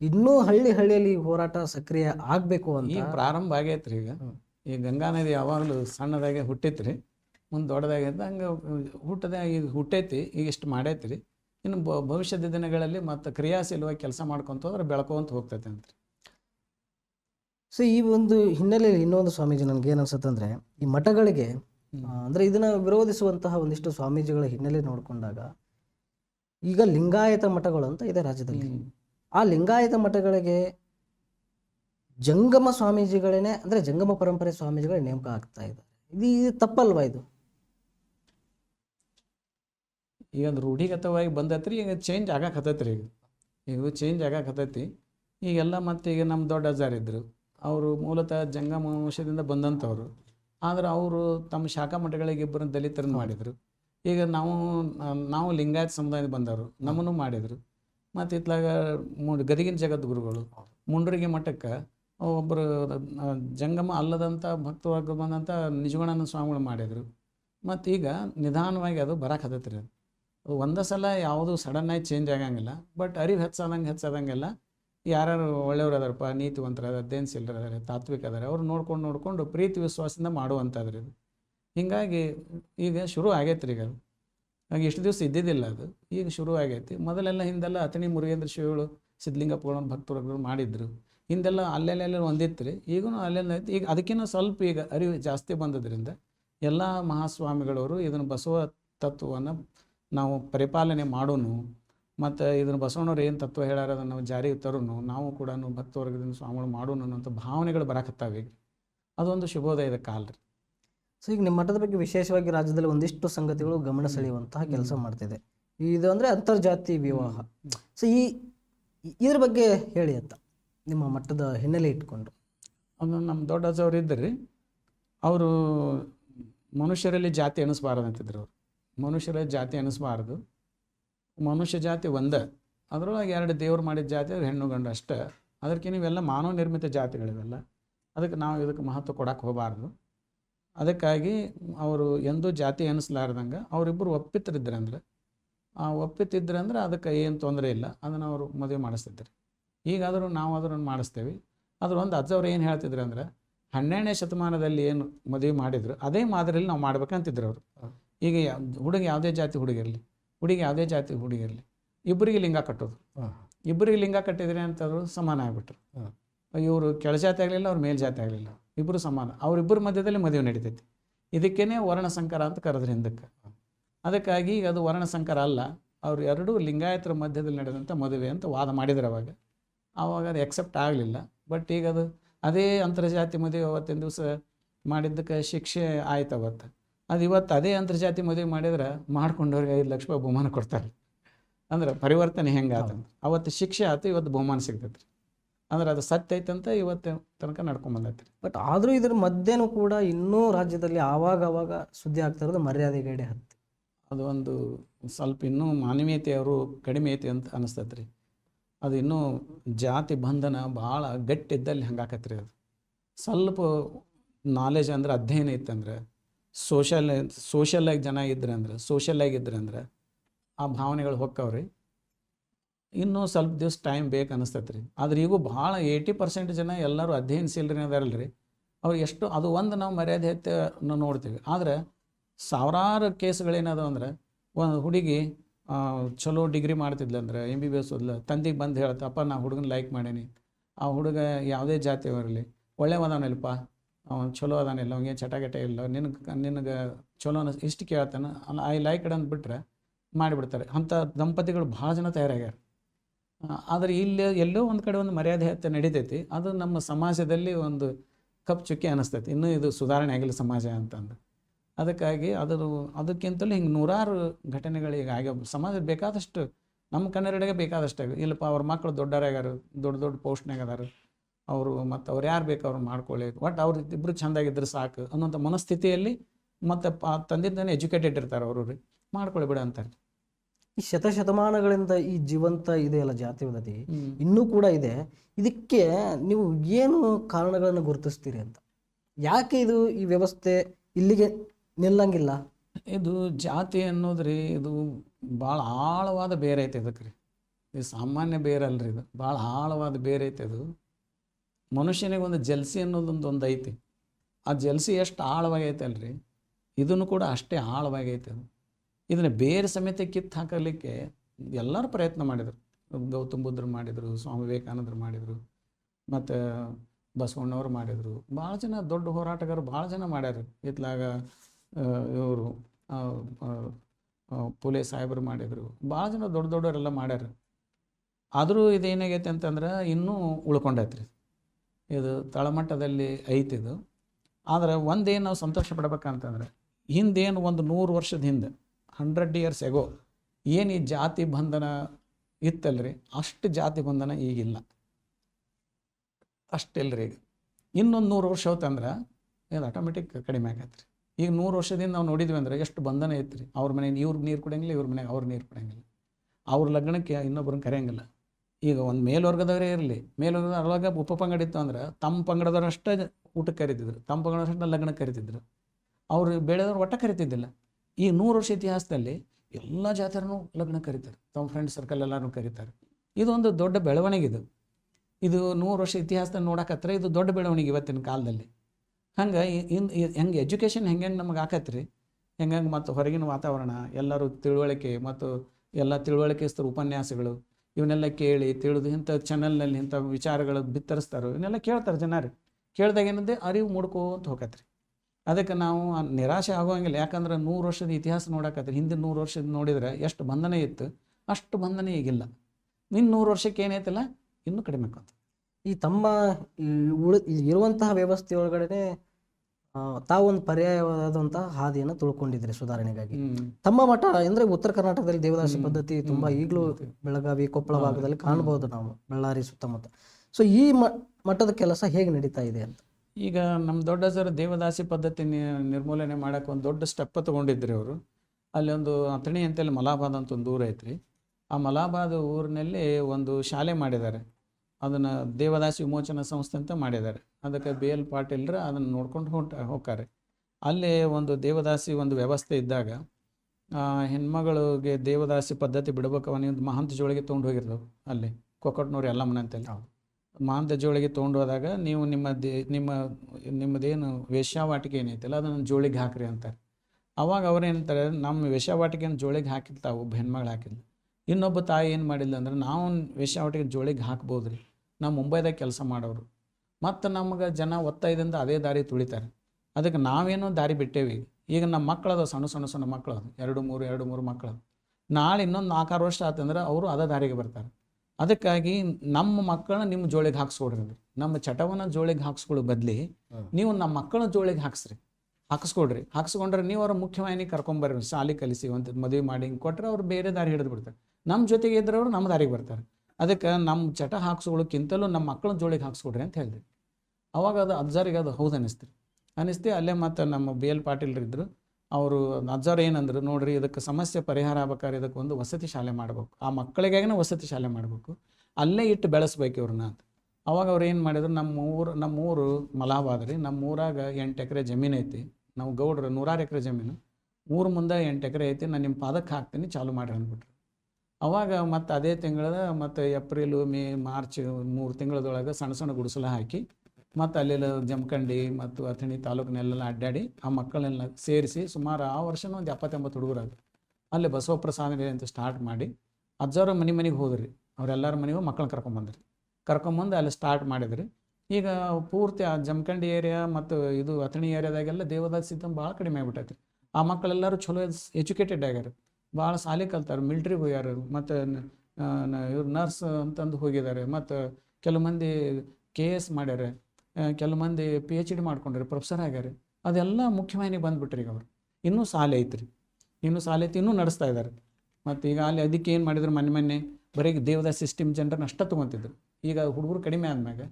Speaker 1: ಇನ್ನೂ ಹಳ್ಳಿ ಹಳ್ಳಿಯಲ್ಲಿ ಹೋರಾಟ ಸಕ್ರಿಯ ಆಗಬೇಕು ಅಂತ.
Speaker 2: ಪ್ರಾರಂಭ ಆಗೈತ್ರಿ ಈಗ. ಈ ಗಂಗಾ ನದಿ ಯಾವಾಗಲೂ ಸಣ್ಣದಾಗೆ ಹುಟ್ಟಿತ್ರಿ ಮುಂದೆ ಅಂತ ಹಂಗೆ ಹುಟ್ಟದ ಈಗ ಹುಟ್ಟೈತಿ ಈಗ ಇಷ್ಟು ಮಾಡೈತ್ರಿ. ಇನ್ನು ಬ ಭವಿಷ್ಯದ ದಿನಗಳಲ್ಲಿ ಮತ್ತು ಕ್ರಿಯಾಶೀಲವಾಗಿ ಕೆಲಸ ಮಾಡ್ಕೊಂತ ಹೋದ್ರೆ ಬೆಳ್ಕೊಂತ ಹೋಗ್ತೈತೆ ಅಂತ.
Speaker 1: ಸೊ ಈ ಒಂದು ಹಿನ್ನೆಲೆಯಲ್ಲಿ ಇನ್ನೊಂದು ಸ್ವಾಮೀಜಿ ನನಗೆ ಏನು ಅನ್ಸುತ್ತೆ ಅಂದರೆ ಈ ಮಠಗಳಿಗೆ ಅಂದ್ರೆ ಇದನ್ನ ವಿರೋಧಿಸುವಂತಹ ಒಂದಿಷ್ಟು ಸ್ವಾಮೀಜಿಗಳ ಹಿನ್ನೆಲೆ ನೋಡಿಕೊಂಡಾಗ ಈಗ ಲಿಂಗಾಯತ ಮಠಗಳು ಅಂತ ಇದೆ ರಾಜ್ಯದಲ್ಲಿ. ಆ ಲಿಂಗಾಯತ ಮಠಗಳಿಗೆ ಜಂಗಮ ಸ್ವಾಮೀಜಿಗಳೇನೆ ಅಂದರೆ ಜಂಗಮ ಪರಂಪರೆ ಸ್ವಾಮೀಜಿಗಳೇ ನೇಮಕ ಆಗ್ತಾ ಇದೆ ಇದು ಇದು ತಪ್ಪಲ್ವಾ ಇದು?
Speaker 2: ಈಗ ಒಂದು ರೂಢಿಗತವಾಗಿ ಬಂದೈತ್ರಿ ಈಗ ಚೇಂಜ್ ಆಗಕ್ಕೆ ಈಗ. ಈಗ ಚೇಂಜ್ ಆಗಕ್ಕೆ ಈಗೆಲ್ಲ ಮತ್ತೆ ಈಗ ನಮ್ಮ ದೊಡ್ಡ ಅಜ್ಜಾರಿದ್ರು. ಇದ್ದರು ಅವರು ಮೂಲತಃ ಜಂಗಮ ವಂಶದಿಂದ ಬಂದಂಥವ್ರು. ಆದ್ರೆ ಅವರು ತಮ್ಮ ಶಾಖಾ ಮಠಗಳಿಗೆ ಇಬ್ಬರನ್ನ ದಲಿತರನ್ನು ಮಾಡಿದರು. ಈಗ ನಾವು ನಾವು ಲಿಂಗಾಯತ ಸಮುದಾಯದ ಬಂದವರು ನಮ್ಮನ್ನು ಮಾಡಿದರು. ಮತ್ತು ಇತ್ಲಾಗ ಮು- ಗದಗಿನ ಜಗದ್ಗುರುಗಳು ಮುಂಡ್ರಿಗೆ ಮಠಕ್ಕೆ ಒಬ್ಬರು ಜಂಗಮ ಅಲ್ಲದಂಥ ಭಕ್ತವರ್ಗ ಬಂದಂಥ ನಿಜಗುಣಾನಂದ ಸ್ವಾಮಿಗಳು ಮಾಡಿದರು. ಮತ್ತು ಈಗ ನಿಧಾನವಾಗಿ ಅದು ಬರಕ್ಕೆ ಹತ್ತತ್ರಿ ಅದು. ಒಂದೇ ಸಲ ಯಾವುದು ಸಡನ್ನಾಗಿ ಚೇಂಜ್ ಆಗಂಗಿಲ್ಲ ಬಟ್ ಅರಿವು ಹೆಚ್ಚಾದಂಗೆ ಹೆಚ್ಚಾದಂಗೆಲ್ಲ ಯಾರ್ಯಾರು ಒಳ್ಳೆಯವ್ರು ಅದಾರಪ್ಪ ನೀತಿವಂತರ ಅದಾರ ಅದಾರೆ ತಾತ್ವಿಕ ಅದಾರೆ ಅವ್ರು ನೋಡ್ಕೊಂಡು ನೋಡಿಕೊಂಡು ಪ್ರೀತಿ ವಿಶ್ವಾಸದಿಂದ ಮಾಡುವಂಥದ್ರಿ ಇದು ಹೀಗಾಗಿ ಈಗ ಶುರು ಆಗೈತ್ರಿ ಈಗ ಅದು. ಹಾಗೆ ಇಷ್ಟು ದಿವಸ ಇದ್ದಿದ್ದಿಲ್ಲ ಅದು. ಈಗ ಶುರು ಆಗೈತಿ. ಮೊದಲೆಲ್ಲ ಹಿಂದೆಲ್ಲ ಅತನಿ ಮುರುಗೇಂದ್ರ ಶಿವಗಳು, ಸಿದ್ಧಲಿಂಗಪ್ಪಗಳನ್ನ ಭಕ್ತರು ಮಾಡಿದ್ರು. ಹಿಂದೆಲ್ಲ ಅಲ್ಲೆಲ್ಲ ಒಂದಿತ್ತು ರೀ ಈಗೂ ಅಲ್ಲೆಲ್ಲ ಈಗ ಅದಕ್ಕಿಂತ ಸ್ವಲ್ಪ ಈಗ ಅರಿವು ಜಾಸ್ತಿ ಬಂದದ್ರಿಂದ ಎಲ್ಲ ಮಹಾಸ್ವಾಮಿಗಳವರು ಇದನ್ನು ಬಸವ ತತ್ವವನ್ನು ನಾವು ಪರಿಪಾಲನೆ ಮಾಡೋನು. ಮತ್ತು ಇದನ್ನು ಬಸವಣ್ಣವ್ರು ಏನು ತತ್ವ ಹೇಳ್ಯಾರ ಅದನ್ನು ನಾವು ಜಾರಿಗೆ ತರೋನು ನಾವು ಕೂಡ ಭಕ್ತವರ್ಗದಿಂದ ಸ್ವಾಮಿಗಳು ಮಾಡೋಣ ಅನ್ನೋಂಥ ಭಾವನೆಗಳು ಬರಕತ್ತಾವೆ ಈಗ. ಅದೊಂದು ಶುಭೋದಯದ ಕಾಲ ರೀ.
Speaker 1: ಸೊ ಈಗ ನಿಮ್ಮ ಮಠದ ಬಗ್ಗೆ ವಿಶೇಷವಾಗಿ ರಾಜ್ಯದಲ್ಲಿ ಒಂದಿಷ್ಟು ಸಂಗತಿಗಳು ಗಮನ ಸೆಳೆಯುವಂತಹ ಕೆಲಸ ಮಾಡ್ತಿದೆ. ಇದು ಅಂದರೆ ಅಂತರ್ಜಾತಿ ವಿವಾಹ. ಸೊ ಈ ಇದ್ರ ಬಗ್ಗೆ ಹೇಳಿ ಅಂತ ನಿಮ್ಮ ಮಠದ ಹಿನ್ನೆಲೆ ಇಟ್ಕೊಂಡು.
Speaker 2: ಅದು ನಮ್ಮ ದೊಡ್ಡ ಅಜ್ಜವ್ರು ಇದ್ದರು ಅವರು ಮನುಷ್ಯರಲ್ಲಿ ಜಾತಿ ಎಣಿಸ್ಬಾರ್ದು ಅಂತಿದ್ರು ಅವರು. ಮನುಷ್ಯರಲ್ಲಿ ಜಾತಿ ಎಣಿಸ್ಬಾರ್ದು. ಮನುಷ್ಯ ಜಾತಿ ಒಂದೇ. ಅದರೊಳಗೆ ಎರಡು ದೇವ್ರು ಮಾಡಿದ ಜಾತಿ ಅದು ಹೆಣ್ಣು ಗಂಡು ಅಷ್ಟೇ. ಅದಕ್ಕೆ ನೀವೆಲ್ಲ ಮಾನವ ನಿರ್ಮಿತ ಜಾತಿಗಳಿವೆಲ್ಲ ಅದಕ್ಕೆ ನಾವು ಇದಕ್ಕೆ ಮಹತ್ವ ಕೊಡಕ್ಕೆ ಹೋಗಬಾರ್ದು. ಅದಕ್ಕಾಗಿ ಅವರು ಎಂದೂ ಜಾತಿ ಎನಿಸ್ಲಾರ್ದಂಗೆ ಅವರಿಬ್ಬರು ಒಪ್ಪಿತರಿದ್ರಂದ್ರೆ, ಆ ಒಪ್ಪಿತಿದ್ರಂದ್ರೆ ಅದಕ್ಕೆ ಏನು ತೊಂದರೆ ಇಲ್ಲ. ಅದನ್ನು ಅವರು ಮದುವೆ ಮಾಡಿಸ್ತಿದ್ರು. ಈಗಾದರೂ ನಾವು ಅದನ್ನು ಮಾಡಿಸ್ತೇವೆ. ಅದ್ರ ಒಂದು ಅಜ್ಜವ್ರು ಏನು ಹೇಳ್ತಿದ್ರು ಅಂದ್ರೆ, ಹನ್ನೆರಡನೇ ಶತಮಾನದಲ್ಲಿ ಏನು ಮದುವೆ ಮಾಡಿದ್ರು, ಅದೇ ಮಾದರಿಯಲ್ಲಿ ನಾವು ಮಾಡ್ಬೇಕಂತಿದ್ರು ಅವರು. ಈಗ ಹುಡುಗ ಯಾವುದೇ ಜಾತಿ ಹುಡುಗಿರಲಿ. ಹುಡುಗಿ ಯಾವುದೇ ಜಾತಿ ಹುಡುಗಿರಲಿ ಇಬ್ಬರಿಗೆ ಲಿಂಗ ಕಟ್ಟೋದು. ಇಬ್ಬರಿಗೆ ಲಿಂಗ ಕಟ್ಟಿದ್ರೆ ಅಂತಂದ್ರು ಸಮಾನ ಆಗಿಬಿಟ್ರು. ಇವರು ಕೆಳಜಾತಿ ಆಗಲಿಲ್ಲ ಅವ್ರು ಮೇಲ್ಜಾತಿ ಆಗಲಿಲ್ಲ. ಇಬ್ಬರು ಸಮಾನ. ಅವರಿಬ್ಬರ ಮಧ್ಯದಲ್ಲಿ ಮದುವೆ ನಡೀತೈತಿ. ಇದಕ್ಕೇನೆ ವರ್ಣ ಸಂಕರ ಅಂತ ಕರೆದ್ರೆ ಹಿಂದಕ್ಕೆ. ಅದಕ್ಕಾಗಿ ಈಗ ಅದು ವರ್ಣ ಸಂಕರ ಅಲ್ಲ ಅವ್ರು ಎರಡೂ ಲಿಂಗಾಯತರ ಮಧ್ಯದಲ್ಲಿ ನಡೆದಂಥ ಮದುವೆ ಅಂತ ವಾದ ಮಾಡಿದ್ರು ಅವಾಗ. ಆವಾಗ ಅದು ಎಕ್ಸೆಪ್ಟ್ ಆಗಲಿಲ್ಲ. ಬಟ್ ಈಗ ಅದು ಅದೇ ಅಂತರ್ಜಾತಿ ಮದುವೆ ಅವತ್ತಿನ ದಿವಸ ಮಾಡಿದ್ದಕ್ಕೆ ಶಿಕ್ಷೆ ಆಯ್ತು ಅವತ್ತು. ಅದು ಇವತ್ತು ಅದೇ ಅಂತರ್ಜಾತಿ ಮದುವೆ ಮಾಡಿದ್ರೆ ಮಾಡ್ಕೊಂಡವ್ರಿಗೆ ಐದು ಲಕ್ಷ ರೂಪಾಯಿ ಬಹುಮಾನ ಕೊಡ್ತಾರೆ. ಅಂದ್ರೆ ಪರಿವರ್ತನೆ ಹೆಂಗೆ ಅವತ್ತು ಶಿಕ್ಷೆ ಆಯ್ತು ಇವತ್ತು ಬಹುಮಾನ ಸಿಗ್ತೈತೆ ರೀ ಅಂದ್ರೆ ಅದು ಸತ್ಯ ಐತಂತ ಇವತ್ತು ತನಕ ನಡ್ಕೊಂಡ್ ಬಂದೈತೆ ರೀ
Speaker 1: ಬಟ್ ಆದರೂ ಇದ್ರ ಮಧ್ಯೆನೂ ಕೂಡ ಇನ್ನೂ ರಾಜ್ಯದಲ್ಲಿ ಆವಾಗ ಆವಾಗ ಸುದ್ದಿ ಆಗ್ತಾ ಇರೋದು ಮರ್ಯಾದೆಗೇಡೆ ಹತ್ತಿ.
Speaker 2: ಅದು ಒಂದು ಸ್ವಲ್ಪ ಇನ್ನೂ ಮಾನವೀಯತೆ ಅವರು ಕಡಿಮೆ ಐತಿ ಅಂತ ಅನಿಸ್ತೈತೆ ರೀ ಅದು ಇನ್ನೂ ಜಾತಿ ಬಂಧನ ಭಾಳ ಗಟ್ಟಿದ್ದಲ್ಲಿ ಹಂಗಾಕತ್ರಿ ಅದು. ಸ್ವಲ್ಪ ನಾಲೆಜ್ ಅಂದ್ರೆ ಅಧ್ಯಯನ ಇತ್ತಂದ್ರೆ ಸೋಷಲ್ ಸೋಷಲಾಗಿ ಜನ ಇದ್ರೆ ಅಂದ್ರೆ ಸೋಷಲಾಗಿ ಇದ್ರೆ ಅಂದ್ರೆ ಆ ಭಾವನೆಗಳು ಹೊಕ್ಕವ್ರಿ. ಇನ್ನೂ ಸ್ವಲ್ಪ ದಿವಸ ಟೈಮ್ ಬೇಕು ಅನಿಸ್ತೈತೆ ರೀ ಆದ್ರೆ ಈಗೂ ಭಾಳ ಏಯ್ಟಿ ಪರ್ಸೆಂಟ್ ಜನ ಎಲ್ಲರೂ ಅಧ್ಯಯನಶೀಲರಿ ಅದಾರಲ್ಲ ರೀ ಅವ್ರು ಎಷ್ಟು, ಅದು ಒಂದು ನಾವು ಮರ್ಯಾದೆ ನೋಡ್ತೀವಿ. ಆದರೆ ಸಾವಿರಾರು ಕೇಸ್ಗಳೇನದು ಅಂದ್ರೆ, ಒಂದು ಹುಡುಗಿ ಚಲೋ ಡಿಗ್ರಿ ಮಾಡ್ತಿದ್ಲಂದ್ರೆ ಎಂ ಬಿ ಬಿ ಎಸ್ ಓದ್ಲ, ತಂದೆಗೆ ಬಂದು ಹೇಳ್ತಪ್ಪ ನಾ ಹುಡುಗನ ಲೈಕ್ ಮಾಡೇನಿ. ಆ ಹುಡುಗ ಯಾವುದೇ ಜಾತಿ ಇರಲಿ. ಒಳ್ಳೆಯವದಾನಲ್ಪ ಅವನು ಚಲೋ ಅದಾನಿಲ್ಲ ಅವ್ನಿಗೆ ಚಟಗಟ ಇಲ್ಲ ನಿನಗೆ ನಿನಗೆ ಚಲೋ ಅನ್ನ ಇಷ್ಟು ಕೇಳ್ತಾನೆ ಐ ಲೈಕ್ ಇಡ್ ಅಂದ್ಬಿಟ್ರೆ ಮಾಡಿಬಿಡ್ತಾರೆ. ಅಂಥ ದಂಪತಿಗಳು ಭಾಳ ಜನ ತಯಾರಾಗ್ಯಾರ. ಆದರೆ ಇಲ್ಲಿ ಎಲ್ಲೋ ಒಂದು ಕಡೆ ಒಂದು ಮರ್ಯಾದೆ ಹತ್ತೆ ನಡೀತೈತಿ, ಅದು ನಮ್ಮ ಸಮಾಜದಲ್ಲಿ ಒಂದು ಕಪ್ ಚುಕ್ಕಿ ಅನ್ನಿಸ್ತೈತಿ. ಇನ್ನೂ ಇದು ಸುಧಾರಣೆ ಆಗಿಲ್ಲ ಸಮಾಜ ಅಂತಂದು. ಅದಕ್ಕಾಗಿ ಅದು ಅದಕ್ಕಿಂತಲೂ ಹಿಂಗೆ ನೂರಾರು ಘಟನೆಗಳು ಈಗ ಆಗ್ಯಾವ. ಸಮಾಜ ಬೇಕಾದಷ್ಟು, ನಮ್ಮ ಕನ್ನಡಿಗೆ ಬೇಕಾದಷ್ಟು. ಇಲ್ಲಪ್ಪ, ಅವ್ರ ಮಕ್ಕಳು ದೊಡ್ಡವರಾಗ್ಯಾರ ದೊಡ್ಡ ದೊಡ್ಡ ಪೋಸ್ಟ್ನಾಗ ಅದಾರ. ಅವರು ಮತ್ತು ಅವ್ರು ಯಾರು ಬೇಕು ಅವ್ರು ಮಾಡ್ಕೊಳ್ಳಿ ಒಟ್ಟು ಅವ್ರ ಇಬ್ಬರು ಚೆಂದಾಗಿದ್ದರೆ ಸಾಕು ಅನ್ನೋಂಥ ಮನಸ್ಥಿತಿಯಲ್ಲಿ ಮತ್ತು ತಂದಿದ್ದಾನೆ ಎಜುಕೇಟೆಡ್ ಇರ್ತಾರೆ ಅವರು ರೀ ಮಾಡ್ಕೊಳ್ಳಿ ಬಿಡ ಅಂತಾರೆ.
Speaker 1: ಈ ಶತಶತಮಾನಗಳಿಂದ ಈ ಜೀವಂತ ಇದೆ ಅಲ್ಲ ಜಾತಿ ಪದ್ಧತಿ ಇನ್ನೂ ಕೂಡ ಇದೆ. ಇದಕ್ಕೆ ನೀವು ಏನು ಕಾರಣಗಳನ್ನು ಗುರುತಿಸ್ತೀರಿ ಅಂತ? ಯಾಕೆ ಇದು ಈ ವ್ಯವಸ್ಥೆ ಇಲ್ಲಿಗೆ ನಿಲ್ಲಂಗಿಲ್ಲ?
Speaker 2: ಇದು ಜಾತಿ ಅನ್ನೋದ್ರಿ ಇದು ಭಾಳ ಆಳವಾದ ಬೇರೆ ಐತೆ ಇದಕ್ಕೆ ರೀ. ಇದು ಸಾಮಾನ್ಯ ಬೇರೆ ಅಲ್ರಿ ಇದು. ಭಾಳ ಆಳವಾದ ಬೇರೆ ಐತೆ ಅದು ಮನುಷ್ಯನಿಗೆ ಒಂದು ಜಲ್ಸಿ ಅನ್ನೋದೊಂದು ಒಂದು ಐತಿ ಆ ಜಲ್ಸಿ ಎಷ್ಟು ಆಳವಾಗೈತೆ ಅಲ್ರಿ ಇದನ್ನು ಕೂಡ ಅಷ್ಟೇ ಆಳವಾಗೈತೆ ಅದು. ಇದನ್ನು ಬೇರೆ ಸಮೇತ ಕಿತ್ತು ಹಾಕಲಿಕ್ಕೆ ಎಲ್ಲರೂ ಪ್ರಯತ್ನ ಮಾಡಿದರು. ಗೌತಮ್ ಬುದ್ಧರು ಮಾಡಿದರು, ಸ್ವಾಮಿ ವಿವೇಕಾನಂದರು ಮಾಡಿದರು, ಮತ್ತು ಬಸವಣ್ಣವರು ಮಾಡಿದರು. ಭಾಳ ಜನ ದೊಡ್ಡ ಹೋರಾಟಗಾರರು ಭಾಳ ಜನ ಮಾಡ್ಯಾರ. ಇತ್ಲಾಗ ಇವರು ಪುಲೆ ಸಾಹೇಬರು ಮಾಡಿದರು. ಭಾಳ ಜನ ದೊಡ್ಡ ದೊಡ್ಡವರೆಲ್ಲ ಮಾಡ್ಯಾರ. ಆದರೂ ಇದೇನಾಗೈತೆ ಅಂತಂದ್ರೆ ಇನ್ನೂ ಉಳ್ಕೊಂಡೈತೆ ರೀ ಇದು ತಳಮಟ್ಟದಲ್ಲಿ ಐತಿದು. ಆದರೆ ಒಂದೇನು ನಾವು ಸಂತೋಷ ಪಡ್ಬೇಕಂತಂದ್ರೆ ಹಿಂದೇನು ಒಂದು ನೂರು ವರ್ಷದ ಹಿಂದೆ ಹಂಡ್ರೆಡ್ ಇಯರ್ಸ್ ಎಗೋ ಏನು ಈ ಜಾತಿ ಬಂಧನ ಇತ್ತಲ್ರಿ? ಅಷ್ಟು ಜಾತಿ ಬಂಧನ ಈಗಿಲ್ಲ. ಅಷ್ಟಿಲ್ರಿ ಈಗ. ಇನ್ನೊಂದು ನೂರು ವರ್ಷ ಹೋತಂದ್ರೆ ಇದು ಆಟೋಮೆಟಿಕ್ ಕಡಿಮೆ ಆಗತ್ತೆ ರೀ ಈಗ ನೂರು ವರ್ಷದಿಂದ ನಾವು ನೋಡಿದ್ವಿ ಅಂದ್ರೆ ಎಷ್ಟು ಬಂಧನ ಐತ್ರಿ. ಅವ್ರ ಮನೆಗೆ ಇವ್ರಿಗೆ ನೀರು ಕೊಡೋಂಗಿಲ್ಲ ಇವ್ರ ಮನೆಗೆ ಅವ್ರು ನೀರು ಕೊಡೋಂಗಿಲ್ಲ ಅವ್ರ ಲಗ್ನಕ್ಕೆ ಇನ್ನೊಬ್ರನ್ನ ಕರೆಯಂಗಿಲ್ಲ. ಈಗ ಒಂದು ಮೇಲ್ವರ್ಗದವರೇ ಇರಲಿ. ಮೇಲ್ವರ್ಗದ ಅವಾಗ ಉಪ ಪಂಗಡ ಇತ್ತು ಅಂದ್ರೆ ತಮ್ಮ ಪಂಗಡದವರಷ್ಟೇ ಊಟಕ್ಕೆ ಕರಿತಿದ್ರು. ತಮ್ಮ ಪಂಗಡದವರಷ್ಟೇ ಲಗ್ನಕ್ಕೆ ಕರಿತಿದ್ರು. ಅವರು ಬೆಳೆದವ್ರು ಒಟ್ಟ ಕರಿತಿದ್ದಿಲ್ಲ. ಈ ನೂರು ವರ್ಷ ಇತಿಹಾಸದಲ್ಲಿ ಎಲ್ಲ ಜಾತ್ರೆನೂ ಲಗ್ನ ಕರೀತಾರೆ. ತಮ್ಮ ಫ್ರೆಂಡ್ ಸರ್ಕಲ್ ಎಲ್ಲರೂ ಕರೀತಾರೆ. ಇದೊಂದು ದೊಡ್ಡ ಬೆಳವಣಿಗೆ ಇದು. ಇದು ನೂರು ವರ್ಷ ಇತಿಹಾಸದಲ್ಲಿ ನೋಡಕತ್ತರೆ ಇದು ದೊಡ್ಡ ಬೆಳವಣಿಗೆ ಇವತ್ತಿನ ಕಾಲದಲ್ಲಿ. ಹಂಗೆ ಇನ್ ಹೆಂಗೆ ಎಜುಕೇಷನ್ ಹೆಂಗೆ ನಮಗೆ ಆಕತ್ರಿ? ಹೆಂಗೆ ಮತ್ತು ಹೊರಗಿನ ವಾತಾವರಣ, ಎಲ್ಲರೂ ತಿಳುವಳಿಕೆ, ಮತ್ತು ಎಲ್ಲ ತಿಳುವಳಿಕೆಸ್ತರು ಉಪನ್ಯಾಸಗಳು ಇವನ್ನೆಲ್ಲ ಕೇಳಿ ತಿಳಿದು ಇಂಥ ಚಾನಲ್ನಲ್ಲಿ ಇಂಥ ವಿಚಾರಗಳು ಬಿತ್ತರಿಸ್ತಾರೋ, ಇವನ್ನೆಲ್ಲ ಕೇಳ್ತಾರೆ ಜನರು. ಕೇಳಿದಾಗ ಏನಂದೆ ಅರಿವು ಮೂಡ್ಕೋತ ಹೋಗತ್ರಿ. ಅದಕ್ಕೆ ನಾವು ನಿರಾಶೆ ಆಗೋಂಗಿಲ್ಲ. ಯಾಕಂದ್ರೆ ನೂರು ವರ್ಷದ ಇತಿಹಾಸ ನೋಡಕತ್ರಿ. ಹಿಂದಿನ ನೂರು ವರ್ಷದ ನೋಡಿದ್ರೆ ಎಷ್ಟು ಬಂಧನ ಇತ್ತು. ಅಷ್ಟು ಬಂಧನ ಈಗಿಲ್ಲ. ಇನ್ನು ನೂರು ವರ್ಷಕ್ಕೆ ಏನೈತಲ್ಲ? ಇನ್ನೂ ಕಡಿಮೆ ಆಕತ್ತೆ.
Speaker 1: ಈ ತಮ್ಮ ಉಳಿ ಇರುವಂತಹ ವ್ಯವಸ್ಥೆ ಒಳಗಡೆ ತಾವೊಂದು ಪರ್ಯಾಯವಾದಂತಹ ಹಾದಿಯನ್ನು ತುಳ್ಕೊಂಡಿದ್ರಿ ಸುಧಾರಣೆಗಾಗಿ. ತಮ್ಮ ಮಠ ಅಂದ್ರೆ ಉತ್ತರ ಕರ್ನಾಟಕದಲ್ಲಿ ದೇವದಾಸಿ ಪದ್ಧತಿ ತುಂಬಾ ಈಗಲೂ ಬೆಳಗಾವಿ ಕೊಪ್ಪಳ ಭಾಗದಲ್ಲಿ ಕಾಣಬಹುದು ನಾವು ಬಳ್ಳಾರಿ ಸುತ್ತಮುತ್ತ. ಸೊ ಈ ಮಠದ ಕೆಲಸ ಹೇಗೆ ನಡೀತಾ ಇದೆ ಅಂತ?
Speaker 2: ಈಗ ನಮ್ಮ ದೊಡ್ಡ ಸರ್ ದೇವದಾಸಿ ಪದ್ಧತಿ ನಿರ್ಮೂಲನೆ ಮಾಡಕ್ಕೆ ಒಂದು ದೊಡ್ಡ ಸ್ಟೆಪ್ ತಗೊಂಡಿದ್ರಿ ಅವರು. ಅಲ್ಲಿ ಒಂದು ಅಥಣಿ ಅಂತೇಳಿ ಮಲಾಬಾದ್ ಅಂತ ಒಂದು ಊರು ಐತ್ರಿ. ಆ ಮಲಾಬಾದ್ ಊರಿನಲ್ಲಿ ಒಂದು ಶಾಲೆ ಮಾಡಿದ್ದಾರೆ. ಅದನ್ನು ದೇವದಾಸಿ ವಿಮೋಚನಾ ಸಂಸ್ಥೆ ಅಂತ ಮಾಡಿದ್ದಾರೆ. ಅದಕ್ಕೆ ಬಿ ಎಲ್ ಪಾಟೀಲ್ರು ಅದನ್ನು ನೋಡ್ಕೊಂಡು ಹೊಂಟ ಹೋಗ್ತಾರೆ. ಅಲ್ಲಿ ಒಂದು ದೇವದಾಸಿ ಒಂದು ವ್ಯವಸ್ಥೆ ಇದ್ದಾಗ ಹೆಣ್ಮಗಳಿಗೆ ದೇವದಾಸಿ ಪದ್ಧತಿ ಬಿಡಬೇಕು ಒಂದು ಮಹಂತ ಜೋಳಿಗೆ ತೊಗೊಂಡು ಹೋಗಿರ್ತವೆ ಅಲ್ಲಿ ಕೊಕ್ಕಟ್ನೂರು ಎಲ್ಲಮ್ಮನ ಅಂತೇಳಿ
Speaker 1: ಹೌದು.
Speaker 2: ಮಹಂತ ಜೋಳಿಗೆ ತೊಗೊಂಡು ಹೋದಾಗ ನೀವು ನಿಮ್ಮ ದೇ ನಿಮ್ಮ ನಿಮ್ಮದೇನು ವೇಶ್ಯಾವಾಟಿಕೆ ಏನೈತಲ್ಲ ಅದನ್ನು ಜೋಳಿಗೆ ಹಾಕ್ರಿ ಅಂತಾರೆ. ಅವಾಗ ಅವ್ರು ಏನಂತಾರೆ ನಮ್ಮ ವೇಶ್ಯಾವಾಟಿಕೆಯನ್ನು ಜೋಳಿಗೆ ಹಾಕಿರ್ತಾವೆ ಒಬ್ಬ ಹೆಣ್ಮಗಳು ಹಾಕಿದ್ಲು ಇನ್ನೊಬ್ಬ ತಾಯಿ ಏನು ಮಾಡಿಲ್ಲ ಅಂದ್ರೆ ನಾವು ವೇಶ್ಯಾವಾಟಿಕೆ ಜೋಳಿಗೆ ಹಾಕ್ಬೋದು ರೀ ನಾವು ಮುಂಬೈದಾಗ ಕೆಲಸ ಮಾಡೋರು. ಮತ್ತು ನಮ್ಗೆ ಜನ ಒತ್ತಾಯದಿಂದ ಅದೇ ದಾರಿ ತುಳಿತಾರೆ. ಅದಕ್ಕೆ ನಾವೇನೋ ದಾರಿ ಬಿಟ್ಟೇವಿ. ಈಗ ನಮ್ಮ ಮಕ್ಕಳದ ಸಣ್ಣ ಸಣ್ಣ ಸಣ್ಣ ಮಕ್ಕಳು ಎರಡು ಮೂರು ಎರಡು ಮೂರು ಮಕ್ಕಳು ನಾಳೆ ಇನ್ನೊಂದು ನಾಲ್ಕಾರು ವರ್ಷ ಆತಂದ್ರೆ ಅವರು ಅದೇ ದಾರಿಗೆ ಬರ್ತಾರೆ. ಅದಕ್ಕಾಗಿ ನಮ್ಮ ಮಕ್ಕಳನ್ನ ನಿಮ್ಮ ಜೋಳಿಗೆ ಹಾಕ್ಸ್ಕೊಡ್ರಿ ಅಂದ್ರು. ನಮ್ಮ ಚಟವನ್ನ ಜೋಳಿಗೆ ಹಾಕ್ಸ್ಕೊಳ್ಳೋ ಬದ್ಲಿ ನೀವು ನಮ್ಮ ಮಕ್ಕಳ ಜೋಳಿಗೆ ಹಾಕ್ಸ್ರಿ. ಹಾಕಿಸ್ಕೊಡ್ರಿ. ಹಾಕ್ಸ್ಕೊಂಡ್ರೆ ನೀವು ಅವ್ರ ಮುಖ್ಯವಾಹಿನಿ ಕರ್ಕೊಂಬರ್ರಿ ಶಾಲೆ ಕಲಿಸಿ ಒಂದು ಮದುವೆ ಮಾಡಿ ಹಿಂಗೆ ಕೊಟ್ಟರೆ ಅವ್ರು ಬೇರೆ ದಾರಿ ಹಿಡಿದು ಬಿಡ್ತಾರೆ. ನಮ್ಮ ಜೊತೆಗೆ ಇದ್ರವ್ರು ನಮ್ಮ ದಾರಿಗೆ ಬರ್ತಾರೆ. ಅದಕ್ಕೆ ನಮ್ಮ ಚಟ ಹಾಕ್ಸ್ಕೊಳ್ಳೋಕ್ಕಿಂತಲೂ ನಮ್ಮ ಮಕ್ಕಳ ಜೋಳಿಗೆ ಹಾಕ್ಸ್ಕೊಡ್ರಿ ಅಂತ ಹೇಳಿದ್ರಿ ಅವಾಗ ಅದು ಅಜ್ಜಾರಿಗೆ ಅದು ಹೌದು ಅನ್ನಿಸ್ತು ಅನ್ನಿಸ್ತು ಅಲ್ಲೇ ಮತ್ತು ನಮ್ಮ ಬಿ ಎಲ್ ಪಾಟೀಲ್ರಿದ್ದರು ಅವರು, ಅಜ್ಜಾರು ಏನಂದ್ರು ನೋಡ್ರಿ ಇದಕ್ಕೆ ಸಮಸ್ಯೆ ಪರಿಹಾರ ಆಗ್ಬೇಕಾದ್ರೆ ಇದಕ್ಕೆ ಒಂದು ವಸತಿ ಶಾಲೆ ಮಾಡಬೇಕು. ಆ ಮಕ್ಕಳಿಗಾಗಿನ ವಸತಿ ಶಾಲೆ ಮಾಡಬೇಕು. ಅಲ್ಲೇ ಇಟ್ಟು ಬೆಳೆಸ್ಬೇಕು ಇವ್ರನ್ನ ಅಂತ. ಅವಾಗ ಅವ್ರು ಏನು ಮಾಡಿದ್ರು ನಮ್ಮ ಊರು ನಮ್ಮ ಊರು ಮಲಾಬಾದ್ ರೀ ನಮ್ಮ ಊರಾಗ ಎಂಟು ಎಕರೆ ಜಮೀನು ಐತಿ. ನಾವು ಗೌಡ್ರು ನೂರಾರು ಎಕರೆ ಜಮೀನು. ಊರು ಮುಂದೆ ಎಂಟು ಎಕರೆ ಐತಿ. ನಾನು ನಿಮ್ಮ ಪಾದಕ್ಕೆ ಹಾಕ್ತೀನಿ, ಚಾಲು ಮಾಡಿರಿ ಅಂದ್ಬಿಟ್ರು. ಅವಾಗ ಮತ್ತು ಅದೇ ತಿಂಗಳ ಮತ್ತು ಏಪ್ರಿಲು, ಮೇ, ಮಾರ್ಚ್ ಮೂರು ತಿಂಗಳದೊಳಗೆ ಸಣ್ಣ ಸಣ್ಣ ಗುಡಿಸಲು ಹಾಕಿ ಮತ್ತು ಅಲ್ಲೆಲ್ಲ ಜಮಖಂಡಿ ಮತ್ತು ಅಥಣಿ ತಾಲೂಕಿನೆಲ್ಲ ಅಡ್ಡಾಡಿ ಆ ಮಕ್ಕಳನ್ನೆಲ್ಲ ಸೇರಿಸಿ ಸುಮಾರು ಆ ವರ್ಷನೂ ಒಂದು ಎಪ್ಪತ್ತೆಂಬತ್ತು ಹುಡುಗರಾಗ ಅಲ್ಲಿ ಬಸವಪ್ರಸಾದ ಅಂತ ಸ್ಟಾರ್ಟ್ ಮಾಡಿ ಅಜ್ಜವ್ರ ಮನೆ ಮನೆಗೆ ಹೋದ್ರಿ. ಅವರೆಲ್ಲರ ಮನೆಗೂ ಮಕ್ಕಳನ್ನ ಕರ್ಕೊಂಬಂದ್ರಿ ಕರ್ಕೊಂಬಂದು ಅಲ್ಲಿ ಸ್ಟಾರ್ಟ್ ಮಾಡಿದ್ರಿ. ಈಗ ಪೂರ್ತಿ ಆ ಜಮಖಂಡಿ ಏರಿಯಾ ಮತ್ತು ಇದು ಅಥಣಿ ಏರಿಯಾದಾಗೆಲ್ಲ ದೇವದಾಸಿ ಸಿದ್ಧಂ ಭಾಳ ಕಡಿಮೆ ಆಗ್ಬಿಟ್ಟೈತಿ ಆ ಮಕ್ಕಳೆಲ್ಲರೂ ಚಲೋ ಎಜುಕೇಟೆಡ್ ಆಗ್ಯಾರ. ಭಾಳ ಶಾಲೆ ಕಲ್ತಾರೆ ಮಿಲ್ಟ್ರಿಗೆ ಹೋಗ್ಯಾರ ಮತ್ತು ಇವ್ರು ನರ್ಸ್ ಅಂತಂದು ಹೋಗಿದ್ದಾರೆ ಮತ್ತು ಕೆಲವು ಮಂದಿ ಕೆ ಎಸ್ ಮಾಡ್ಯಾರ ಕೆಲವು ಮಂದಿ ಪಿ ಎಚ್ ಡಿ ಮಾಡ್ಕೊಂಡ್ರಿ ಪ್ರೊಫೆಸರ್ ಆಗ್ಯಾರ ಅದೆಲ್ಲ ಮುಖ್ಯವಾಹಿನಿ ಬಂದ್ಬಿಟ್ರಿ ಈಗ ಅವ್ರು. ಇನ್ನೂ ಶಾಲೆ ಐತ್ರಿ ಇನ್ನೂ ಶಾಲೆ ಐತಿ ಇನ್ನೂ ನಡೆಸ್ತಾ ಇದ್ದಾರೆ ಮತ್ತು ಈಗ ಅಲ್ಲಿ ಅದಕ್ಕೆ ಏನು ಮಾಡಿದ್ರು ಮೊನ್ನೆ ಮೊನ್ನೆ ಬರೀ ದೇವದ ಸಿಸ್ಟಮ್ ಜನರನ್ನ ಅಷ್ಟೇ ತೊಗೊತಿದ್ರು. ಈಗ ಹುಡುಗರು ಕಡಿಮೆ ಆದ್ಮ್ಯಾಗ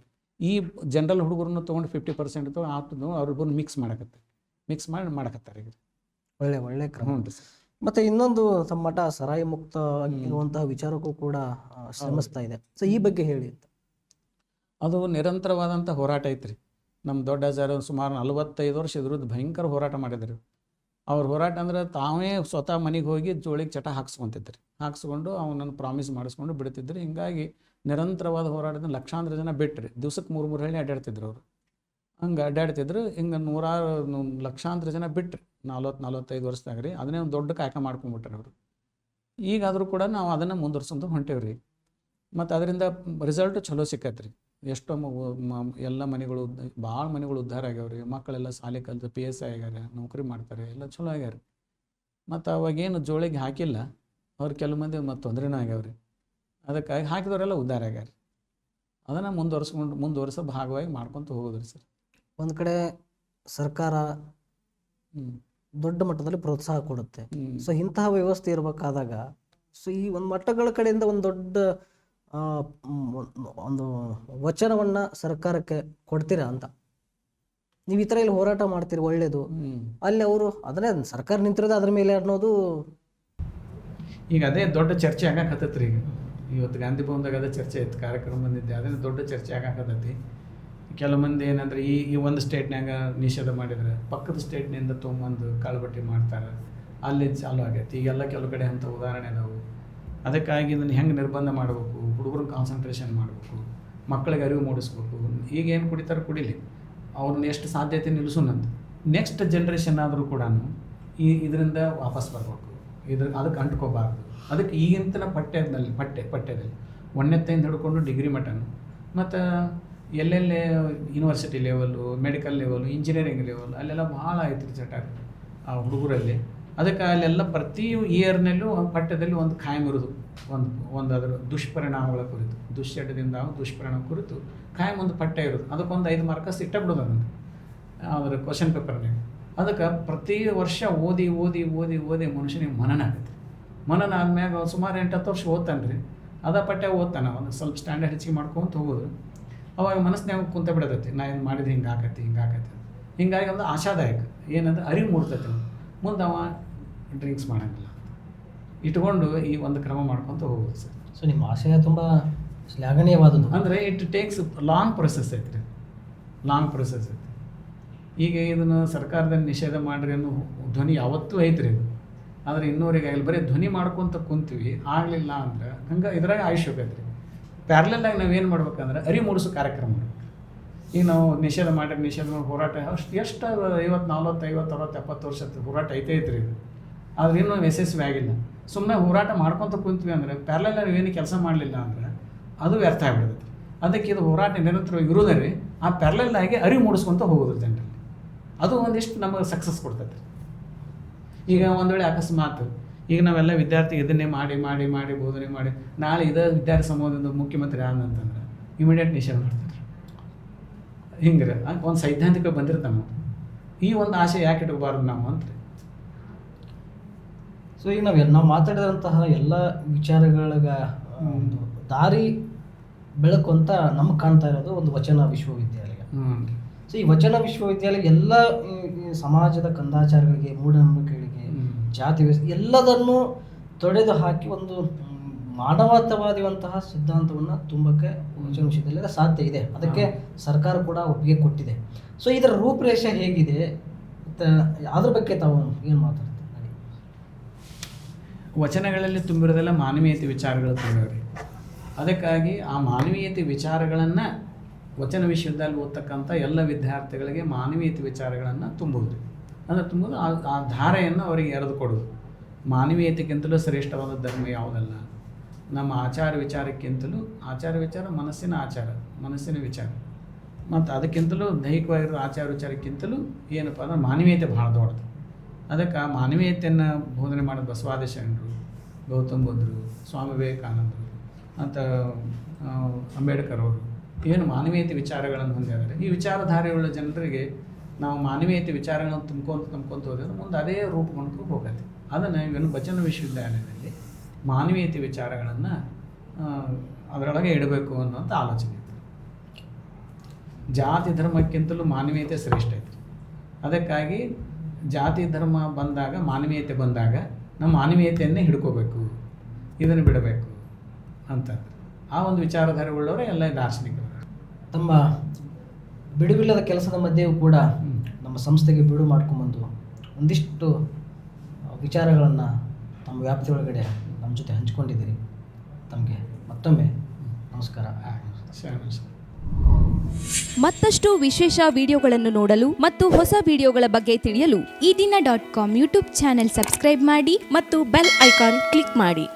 Speaker 2: ಈ ಜನರಲ್ ಹುಡುಗರನ್ನು ತೊಗೊಂಡು ಫಿಫ್ಟಿ ಪರ್ಸೆಂಟ್ ತೊಗೊಂಡು ಆತದ್ದು ಅವ್ರಿಬ್ಬರು ಮಿಕ್ಸ್ ಮಾಡಕತ್ತೆ ಮಿಕ್ಸ್ ಮಾಡಿ ಮಾಡಕತ್ತಾರೆ ಈಗ.
Speaker 1: ಒಳ್ಳೆ ಒಳ್ಳೆ ಕ್ರಮ.
Speaker 2: ಉಂಟು ಸರ್.
Speaker 1: ಮತ್ತೆ ಇನ್ನೊಂದು ತಮ್ಮ ಮಠ ಸರಾಯಿ ಮುಕ್ತ ಇರುವಂತಹ ವಿಚಾರಕ್ಕೂ ಕೂಡ ಶ್ರಮಿಸ್ತಾ ಇದೆ. ಸೊ ಈ ಬಗ್ಗೆ ಹೇಳಿ ಅಂತ.
Speaker 2: ಅದು ನಿರಂತರವಾದಂಥ ಹೋರಾಟ ಐತ್ರಿ. ನಮ್ಮ ದೊಡ್ಡ ಅಜ್ಜಾರು ಸುಮಾರು ನಲವತ್ತೈದು ವರ್ಷ ಇದ್ರದ್ದು ಭಯಂಕರ ಹೋರಾಟ ಮಾಡಿದ್ರು. ಅವ್ರ ಹೋರಾಟ ಅಂದ್ರೆ ತಾವೇ ಸ್ವತಃ ಮನೆಗೆ ಹೋಗಿ ಜೋಳಿಗೆ ಚಟ ಹಾಕ್ಸ್ಕೊಂತಿದ್ರು. ಹಾಕ್ಸ್ಕೊಂಡು ಅವನನ್ನು ಪ್ರಾಮಿಸ್ ಮಾಡಿಸ್ಕೊಂಡು ಬಿಡ್ತಿದ್ರು. ಹಿಂಗಾಗಿ ನಿರಂತರವಾದ ಹೋರಾಟದಿಂದ ಲಕ್ಷಾಂತರ ಜನ ಬಿಟ್ರಿ. ದಿವ್ಸಕ್ಕೆ ಮೂರು ಮೂರು ಹೇಳಿ ಅಡ್ಡಾಡ್ತಿದ್ರು ಅವರು. ಹಂಗೆ ಅಡ್ಡಾಡ್ತಿದ್ರು. ಹಿಂಗೆ ನೂರಾರು ಲಕ್ಷಾಂತರ ಜನ ಬಿಟ್ಟರೆ ನಲ್ವತ್ತು ನಲ್ವತ್ತೈದು ವರ್ಷದಾಗ ರೀ. ಅದನ್ನೇ ಒಂದು ದೊಡ್ಡ ಕಾಯಕ ಮಾಡ್ಕೊಂಡ್ಬಿಟ್ರಿ ಅವರು. ಈಗಾದರೂ ಕೂಡ ನಾವು ಅದನ್ನು ಮುಂದುವರ್ಸ್ಕೊಂತ ಹೊಂಟೇವ್ರಿ ಮತ್ತು ಅದರಿಂದ ರಿಸಲ್ಟ್ ಚಲೋ ಸಿಕ್ಕತ್ರಿ ಎಷ್ಟೋ ಎಲ್ಲ ಮನೆಗಳು ಭಾಳ ಮನೆಗಳು ಉದ್ಧಾರ ಆಗ್ಯಾವ್ರಿ ಮಕ್ಕಳೆಲ್ಲ ಶಾಲೆ ಕಲಿತು ಪಿ ಎಸ್ ಆಗ್ಯಾರ, ನೌಕರಿ ಮಾಡ್ತಾರೆ, ಎಲ್ಲ ಚಲೋ ಆಗ್ಯಾರ ಮತ್ತು ಅವಾಗೇನು ಜೋಳಿಗೆ ಹಾಕಿಲ್ಲ. ಅವ್ರು ಕೆಲವು ಮಂದಿ ಮತ್ತು ತೊಂದರೆನೂ ಆಗ್ಯಾವ್ರಿ ಅದಕ್ಕಾಗಿ ಹಾಕಿದವರೆಲ್ಲ ಉದ್ಧಾರ ಆಗ್ಯಾರ ಅದನ್ನು ಮುಂದುವರ್ಸ್ಕೊಂಡು, ಮುಂದುವರ್ಸೋ ಭಾಗವಾಗಿ ಮಾಡ್ಕೊತ ಹೋಗೋದ್ರಿ ಸರ್.
Speaker 1: ಒಂದು ಕಡೆ ಸರ್ಕಾರ ದೊಡ್ಡ ಮಟ್ಟದಲ್ಲಿ ಪ್ರೋತ್ಸಾಹ ಕೊಡುತ್ತೆ. ಸೊ ಇಂತಹ ವ್ಯವಸ್ಥೆ ಇರಬೇಕಾದಾಗ ಸೊ ಈ ಒಂದು ಮಟ್ಟಗಳ ಕಡೆಯಿಂದ ಒಂದು ದೊಡ್ಡ ಒಂದು ವಚನವನ್ನ ಸರ್ಕಾರಕ್ಕೆ ಕೊಡ್ತೀರಾ ಅಂತ. ನೀವು ಈ ಥರ ಇಲ್ಲಿ ಹೋರಾಟ ಮಾಡ್ತೀರಿ ಒಳ್ಳೇದು. ಅಲ್ಲಿ ಅವರು ಅದನ್ನೇ ಸರ್ಕಾರ ನಿಂತಿರೋದು ಅದ್ರ ಮೇಲೆ ಅನ್ನೋದು
Speaker 2: ಈಗ ಅದೇ ದೊಡ್ಡ ಚರ್ಚೆ ಆಗಾಕತ್ತೈತ್ರಿ ಈಗ. ಇವತ್ತು ಗಾಂಧಿ ಭವನದಾಗ ಅದೇ ಚರ್ಚೆ ಇತ್ತು ಕಾರ್ಯಕ್ರಮ ಬಂದಿದ್ದೆ ಅದೇ ದೊಡ್ಡ ಚರ್ಚೆ ಆಗಾಕತ್ತೈತಿ. ಕೆಲವು ಮಂದಿ ಏನಂದ್ರೆ ಈ ಈ ಒಂದು ಸ್ಟೇಟ್ನಾಗ ನಿಷೇಧ ಮಾಡಿದ್ರೆ ಪಕ್ಕದ ಸ್ಟೇಟ್ನಿಂದ ತೊಗೊಂಬಂದು ಕಾಳುಬಟ್ಟಿ ಮಾಡ್ತಾರೆ. ಅಲ್ಲಿ ಚಾಲು ಆಗೈತಿ. ಈಗೆಲ್ಲ ಕೆಲವು ಕಡೆ ಅಂತ ಉದಾಹರಣೆ ಅದಾವು ಅದಕ್ಕಾಗಿ ಇದನ್ನು ಹೆಂಗೆ ನಿರ್ಬಂಧ ಮಾಡಬೇಕು? ಹುಡುಗರು ಕಾನ್ಸಂಟ್ರೇಷನ್ ಮಾಡಬೇಕು. ಮಕ್ಕಳಿಗೆ ಅರಿವು ಮೂಡಿಸ್ಬೇಕು. ಈಗೇನು ಕುಡಿತಾರೆ ಕುಡಿಲಿ. ಅವ್ರನ್ನ ಎಷ್ಟು ಸಾಧ್ಯತೆ ನಿಲ್ಲಿಸೋಣಂತ ನೆಕ್ಸ್ಟ್ ಜನ್ರೇಷನ್ ಆದರೂ ಕೂಡ ಈ ಇದರಿಂದ ವಾಪಸ್ ಬರಬೇಕು. ಇದ್ರ, ಅದಕ್ಕೆ ಅಂಟ್ಕೋಬಾರ್ದು. ಅದಕ್ಕೆ ಈಗಿಂತನ ಪಠ್ಯದಲ್ಲಿ, ಪಠ್ಯ, ಪಠ್ಯದಲ್ಲಿ. ಒಂದನೇத்தைಂದ ಹಿಡ್ಕೊಂಡು ಡಿಗ್ರಿ ಮಟನು ಮತ್ತು ಎಲ್ಲೆಲ್ಲೇ university level medical level engineering level ಅಲ್ಲೆಲ್ಲ ಭಾಳ ಐತ್ರಿ ಚಟ ಆ ಹುಡುಗರಲ್ಲಿ. ಅದಕ್ಕೆ ಅಲ್ಲೆಲ್ಲ ಪ್ರತಿ ಇಯರ್ನಲ್ಲೂ ಪಠ್ಯದಲ್ಲಿ ಒಂದು ಖಾಯಂ ಇರೋದು. ಒಂದು ಒಂದು ಅದರ ದುಷ್ಪರಿಣಾಮಗಳ ಕುರಿತು, ದುಶ್ಚಟದಿಂದ ದುಷ್ಪರಿಣಾಮ ಕುರಿತು ಖಾಯಂ ಒಂದು ಪಠ್ಯ ಇರೋದು. ಅದಕ್ಕೊಂದು ಐದು ಮಾರ್ಕಸ್ ಇಟ್ಟಬಿಡೋದು ಅದನ್ನು. ಅದರ ಕ್ವಶನ್ ಪೇಪರ್ನಾಗ ಅದಕ್ಕೆ ಪ್ರತಿ ವರ್ಷ ಓದಿ ಓದಿ ಓದಿ ಓದಿ ಮನುಷ್ಯನಿಗೆ ಮನನ ಆಗುತ್ತೆ. ಮನನ ಆದ್ಮ್ಯಾಗ ಸುಮಾರು ಎಂಟು ಹತ್ತು ವರ್ಷ ಓದ್ತಾನೆ ರೀ. ಅದ ಪಠ್ಯ ಓದ್ತಾನೆ ಒಂದು ಸ್ವಲ್ಪ ಸ್ಟ್ಯಾಂಡರ್ಡ್ ಹೆಚ್ಚಿಗೆ ಮಾಡ್ಕೊಂತ ಹೋಗೋದು. ಅವಾಗ ಮನಸ್ಸಿನಾಗ ಕುಂತ ಬಿಡತೈತಿ ನಾ ಏನು ಮಾಡಿದೆ ಹಿಂಗೆ ಆಕತಿ ಹಿಂಗೆ ಆಕತಿ ಹಿಂಗಾಗಿ ಒಂದು ಆಶಾದಾಯಕ ಏನಂದ್ರೆ ಅರಿವು ಮೂಡ್ತೈತಿ ಮುಂದೆ ಅವ ಡ್ರಿಂಕ್ಸ್ ಮಾಡಂಗಿಲ್ಲ. ಇಟ್ಕೊಂಡು ಈ ಒಂದು ಕ್ರಮ ಮಾಡ್ಕೊತ ಹೋಗೋದು ಸರ್.
Speaker 1: ಸೊ ನಿಮ್ಮ ಆಶಯ ತುಂಬ ಶ್ಲಾಘನೀಯವಾದದ್ದು.
Speaker 2: ಅಂದರೆ ಇಟ್ ಟೇಕ್ಸ್ ಲಾಂಗ್ ಪ್ರೊಸೆಸ್ ಐತ್ರಿ. ಲಾಂಗ್ ಪ್ರೊಸೆಸ್ ಐತಿ ಈಗ ಇದನ್ನು ಸರ್ಕಾರದಲ್ಲಿ ನಿಷೇಧ ಮಾಡ್ರಿ ಅನ್ನೋ ಧ್ವನಿ ಯಾವತ್ತೂ ಐತ್ರಿ ಇದು. ಆದರೆ ಇನ್ನೂರಿಗೆ ಆಗಲಿ ಬರೀ ಧ್ವನಿ ಮಾಡ್ಕೊತ ಕುಂತೀವಿ ಆಗಲಿಲ್ಲ ಅಂದ್ರೆ ಹಂಗೆ ಇದ್ರಾಗ ಆಯುಷ್ಯ ಹೋಗೈತ್ರಿ. ಪ್ಯಾರ್ಲೆಲ್ಲಾಗಿ ನಾವೇನು ಮಾಡ್ಬೇಕಂದ್ರೆ ಅರಿ ಮೂಡಿಸೋ ಕಾರ್ಯಕ್ರಮ. ಮಾಡ್ಬೇಕು ಈಗ ನಾವು ನಿಷೇಧ ಮಾಡಿ ನಿಷೇಧ ಮಾಡಿ ಹೋರಾಟ, ಅಷ್ಟು ಎಷ್ಟು ಐವತ್ತು ನಲ್ವತ್ತು, ಐವತ್ತು, ಅರವತ್ತು, ಎಪ್ಪತ್ತು ವರ್ಷ ಹೋರಾಟ ಐತೆ ಐತ್ರಿ ಇದು. ಆದ್ರೆ ಇನ್ನೂ ಯಶಸ್ವಿ ಆಗಿಲ್ಲ. ಸುಮ್ಮನೆ ಹೋರಾಟ ಮಾಡ್ಕೊತ ಕುಂತೀವಿ ಅಂದರೆ ನಾವು ಏನು ಕೆಲಸ ಮಾಡಲಿಲ್ಲ ಅಂದ್ರೆ ಅದು ವ್ಯರ್ಥ ಆಗ್ಬಿಡ್ತೈತಿ. ಅದಕ್ಕೆ ಇದು ಹೋರಾಟ ನಿರಂತರವಾಗಿ ಇರೋದ್ರಿ ಆ ಪ್ಯಾರಲಲ್ ಆಗಿ ಅರಿವು ಮೂಡಿಸ್ಕೊಂತ ಹೋಗೋದು ಜನರಲ್ಲಿ. ಅದು ಒಂದಿಷ್ಟು ನಮಗೆ ಸಕ್ಸಸ್ ಕೊಡ್ತೈತೆ. ಈಗ ಒಂದು ವೇಳೆ ಅಕಸ್ಮಾತ್ ಈಗ ನಾವೆಲ್ಲ ವಿದ್ಯಾರ್ಥಿ ಇದನ್ನೇ ಮಾಡಿ ಮಾಡಿ ಮಾಡಿ ಬೋಧನೆ ಮಾಡಿ ನಾಳೆ ಇದೇ ವಿದ್ಯಾರ್ಥಿ ಸಮೂಹದಿಂದ ಮುಖ್ಯಮಂತ್ರಿ ಆದಂತಂದ್ರೆ ಇಮಿಡಿಯೇಟ್ ನಿಷೇಧ ಮಾಡ್ತಾರೆ ಹಿಂಗೆ ಒಂದು ಸೈದ್ಧಾಂತಿಕ ಬಂದಿರ್ತಾನೆ ಈ ಒಂದು ಆಸೆ ಯಾಕೆ ಇಟ್ಕೋಬಾರ್ದು ನಾವು ಅಂತ.
Speaker 1: ಸೊ ಈಗ ನಾವು ನಾವು ಮಾತಾಡಿದಂತಹ ಎಲ್ಲ ವಿಚಾರಗಳಿಗೆ ಒಂದು ದಾರಿ ಬೆಳಕು ಅಂತ ನಮ್ಗೆ ಕಾಣ್ತಾ ಇರೋದು ಒಂದು ವಚನ ವಿಶ್ವವಿದ್ಯಾಲಯ. ಸೊ ಈ ವಚನ ವಿಶ್ವವಿದ್ಯಾಲಯ ಎಲ್ಲ ಸಮಾಜದ ಕಂದಾಚಾರಗಳಿಗೆ ಮೂಢನಂಬಿಕೆಗಳಿಗೆ
Speaker 2: ಹ್ಮ್.
Speaker 1: ಜಾತಿ ವ್ಯವಸ್ಥೆ ಎಲ್ಲದನ್ನು ತೊಡೆದು ಹಾಕಿ ಒಂದು ಮಾನವತವಾದಿವಂತಹ ಸಿದ್ಧಾಂತವನ್ನು ತುಂಬಕ್ಕೆ ವಚನ ವಿಷಯದಲ್ಲಿ ಸಾಧ್ಯ ಇದೆ. ಅದಕ್ಕೆ ಸರ್ಕಾರ ಕೂಡ ಒಪ್ಪಿಗೆ ಕೊಟ್ಟಿದೆ. ಸೊ ಇದರ ರೂಪರೇಷೆ ಹೇಗಿದೆ? ಅದ್ರ ಬಗ್ಗೆ ತಾವು ಏನು ಮಾತಾಡ್ತೀವಿ
Speaker 2: ವಚನಗಳಲ್ಲಿ ತುಂಬಿರೋದೆಲ್ಲ ಮಾನವೀಯತೆ ವಿಚಾರಗಳು ತುಂಬಿವೆ ಅದಕ್ಕಾಗಿ ಆ ಮಾನವೀಯತೆ ವಿಚಾರಗಳನ್ನು ವಚನ ವಿಷಯದಲ್ಲಿ ಓದ್ತಕ್ಕಂಥ ಎಲ್ಲ ವಿದ್ಯಾರ್ಥಿಗಳಿಗೆ ಮಾನವೀಯತೆ ವಿಚಾರಗಳನ್ನು ತುಂಬುವುದು ಅಂದರೆ ತುಂಬ ಆ ಧಾರೆಯನ್ನು ಅವರಿಗೆ ಎರೆದು ಕೊಡೋದು. ಮಾನವೀಯತೆಗಿಂತಲೂ ಶ್ರೇಷ್ಠವಾದ ಧರ್ಮ ಯಾವುದಲ್ಲ? ನಮ್ಮ ಆಚಾರ ವಿಚಾರಕ್ಕಿಂತಲೂ, ಆಚಾರ ವಿಚಾರ ಮನಸ್ಸಿನ ಆಚಾರ, ಮನಸ್ಸಿನ ವಿಚಾರ. ಮತ್ತು ಅದಕ್ಕಿಂತಲೂ ದೈಹಿಕವಾಗಿರೋ ಆಚಾರ ವಿಚಾರಕ್ಕಿಂತಲೂ ಏನಪ್ಪ ಅಂದ್ರೆ ಮಾನವೀಯತೆ ಭಾಳ ದೊಡ್ಡದು. ಅದಕ್ಕೆ ಮಾನವೀಯತೆಯನ್ನು ಬೋಧನೆ ಮಾಡಿದ ಬಸವಾದಿ ಗೌತಮ್ ಬುದ್ಧರು, ಸ್ವಾಮಿ ವಿವೇಕಾನಂದರು ಅಂತ ಅಂಬೇಡ್ಕರ್ ಅವರು, ಏನು ಮಾನವೀಯತೆ ವಿಚಾರಗಳನ್ನು ಹೊಂದಿದ್ದಾರೆ. ಈ ವಿಚಾರಧಾರೆಯುಳ್ಳ ಜನರಿಗೆ ನಾವು ಮಾನವೀಯತೆ ವಿಚಾರಗಳನ್ನು ತುಂಬ್ಕೊಂತ ತುಂಬ್ಕೊಂತ ಹೋದ್ರೆ ಮುಂದೆ ಅದೇ ರೂಪುಗೊಂಡು ಹೋಗುತ್ತೆ. ಅದನ್ನು ಇವನು ಬಚನ ವಿಶ್ವವಿದ್ಯಾಲಯದಲ್ಲಿ ಮಾನವೀಯತೆ ವಿಚಾರಗಳನ್ನು ಅದರೊಳಗೆ ಇಡಬೇಕು ಅನ್ನೋಂಥ ಆಲೋಚನೆ ಇತ್ತು. ಜಾತಿ ಧರ್ಮಕ್ಕಿಂತಲೂ ಮಾನವೀಯತೆ ಶ್ರೇಷ್ಠ ಐತಿ ಅದಕ್ಕಾಗಿ ಜಾತಿ ಧರ್ಮ ಬಂದಾಗ, ಮಾನವೀಯತೆ ಬಂದಾಗ ನಮ್ಮ ಮಾನವೀಯತೆಯನ್ನೇ ಹಿಡ್ಕೋಬೇಕು, ಇದನ್ನು ಬಿಡಬೇಕು ಅಂತ ಆ ಒಂದು ವಿಚಾರಧಾರೆ ಉಳ್ಳವರೇ ಎಲ್ಲ ದಾರ್ಶನಿಕರು.
Speaker 1: ತಮ್ಮ ಬಿಡುವಿಲ್ಲದ ಕೆಲಸದ ಮಧ್ಯೆಯೂ ಕೂಡ ನಮ್ಮ ಸಂಸ್ಥೆಗೆ ಬಿಡು ಮಾಡ್ಕೊಂಬಂದು ಒಂದಿಷ್ಟು ವಿಚಾರಗಳನ್ನು ತಮ್ಮ ವ್ಯಾಪ್ತಿಯೊಳಗಡೆ ನಮ್ಮ ಜೊತೆ ಹಂಚ್ಕೊಂಡಿದ್ದೀರಿ. ತಮಗೆ ಮತ್ತೊಮ್ಮೆ ನಮಸ್ಕಾರ.
Speaker 4: ಮತ್ತಷ್ಟು ವಿಶೇಷ ವಿಡಿಯೋಗಳನ್ನು ನೋಡಲು ಮತ್ತು ಹೊಸ ವಿಡಿಯೋಗಳ ಬಗ್ಗೆ ತಿಳಿಯಲು
Speaker 5: Eedina dot com YouTube channel subscribe ಮಾಡಿ ಮತ್ತು ಬೆಲ್ ಐಕಾನ್ ಕ್ಲಿಕ್ ಮಾಡಿ.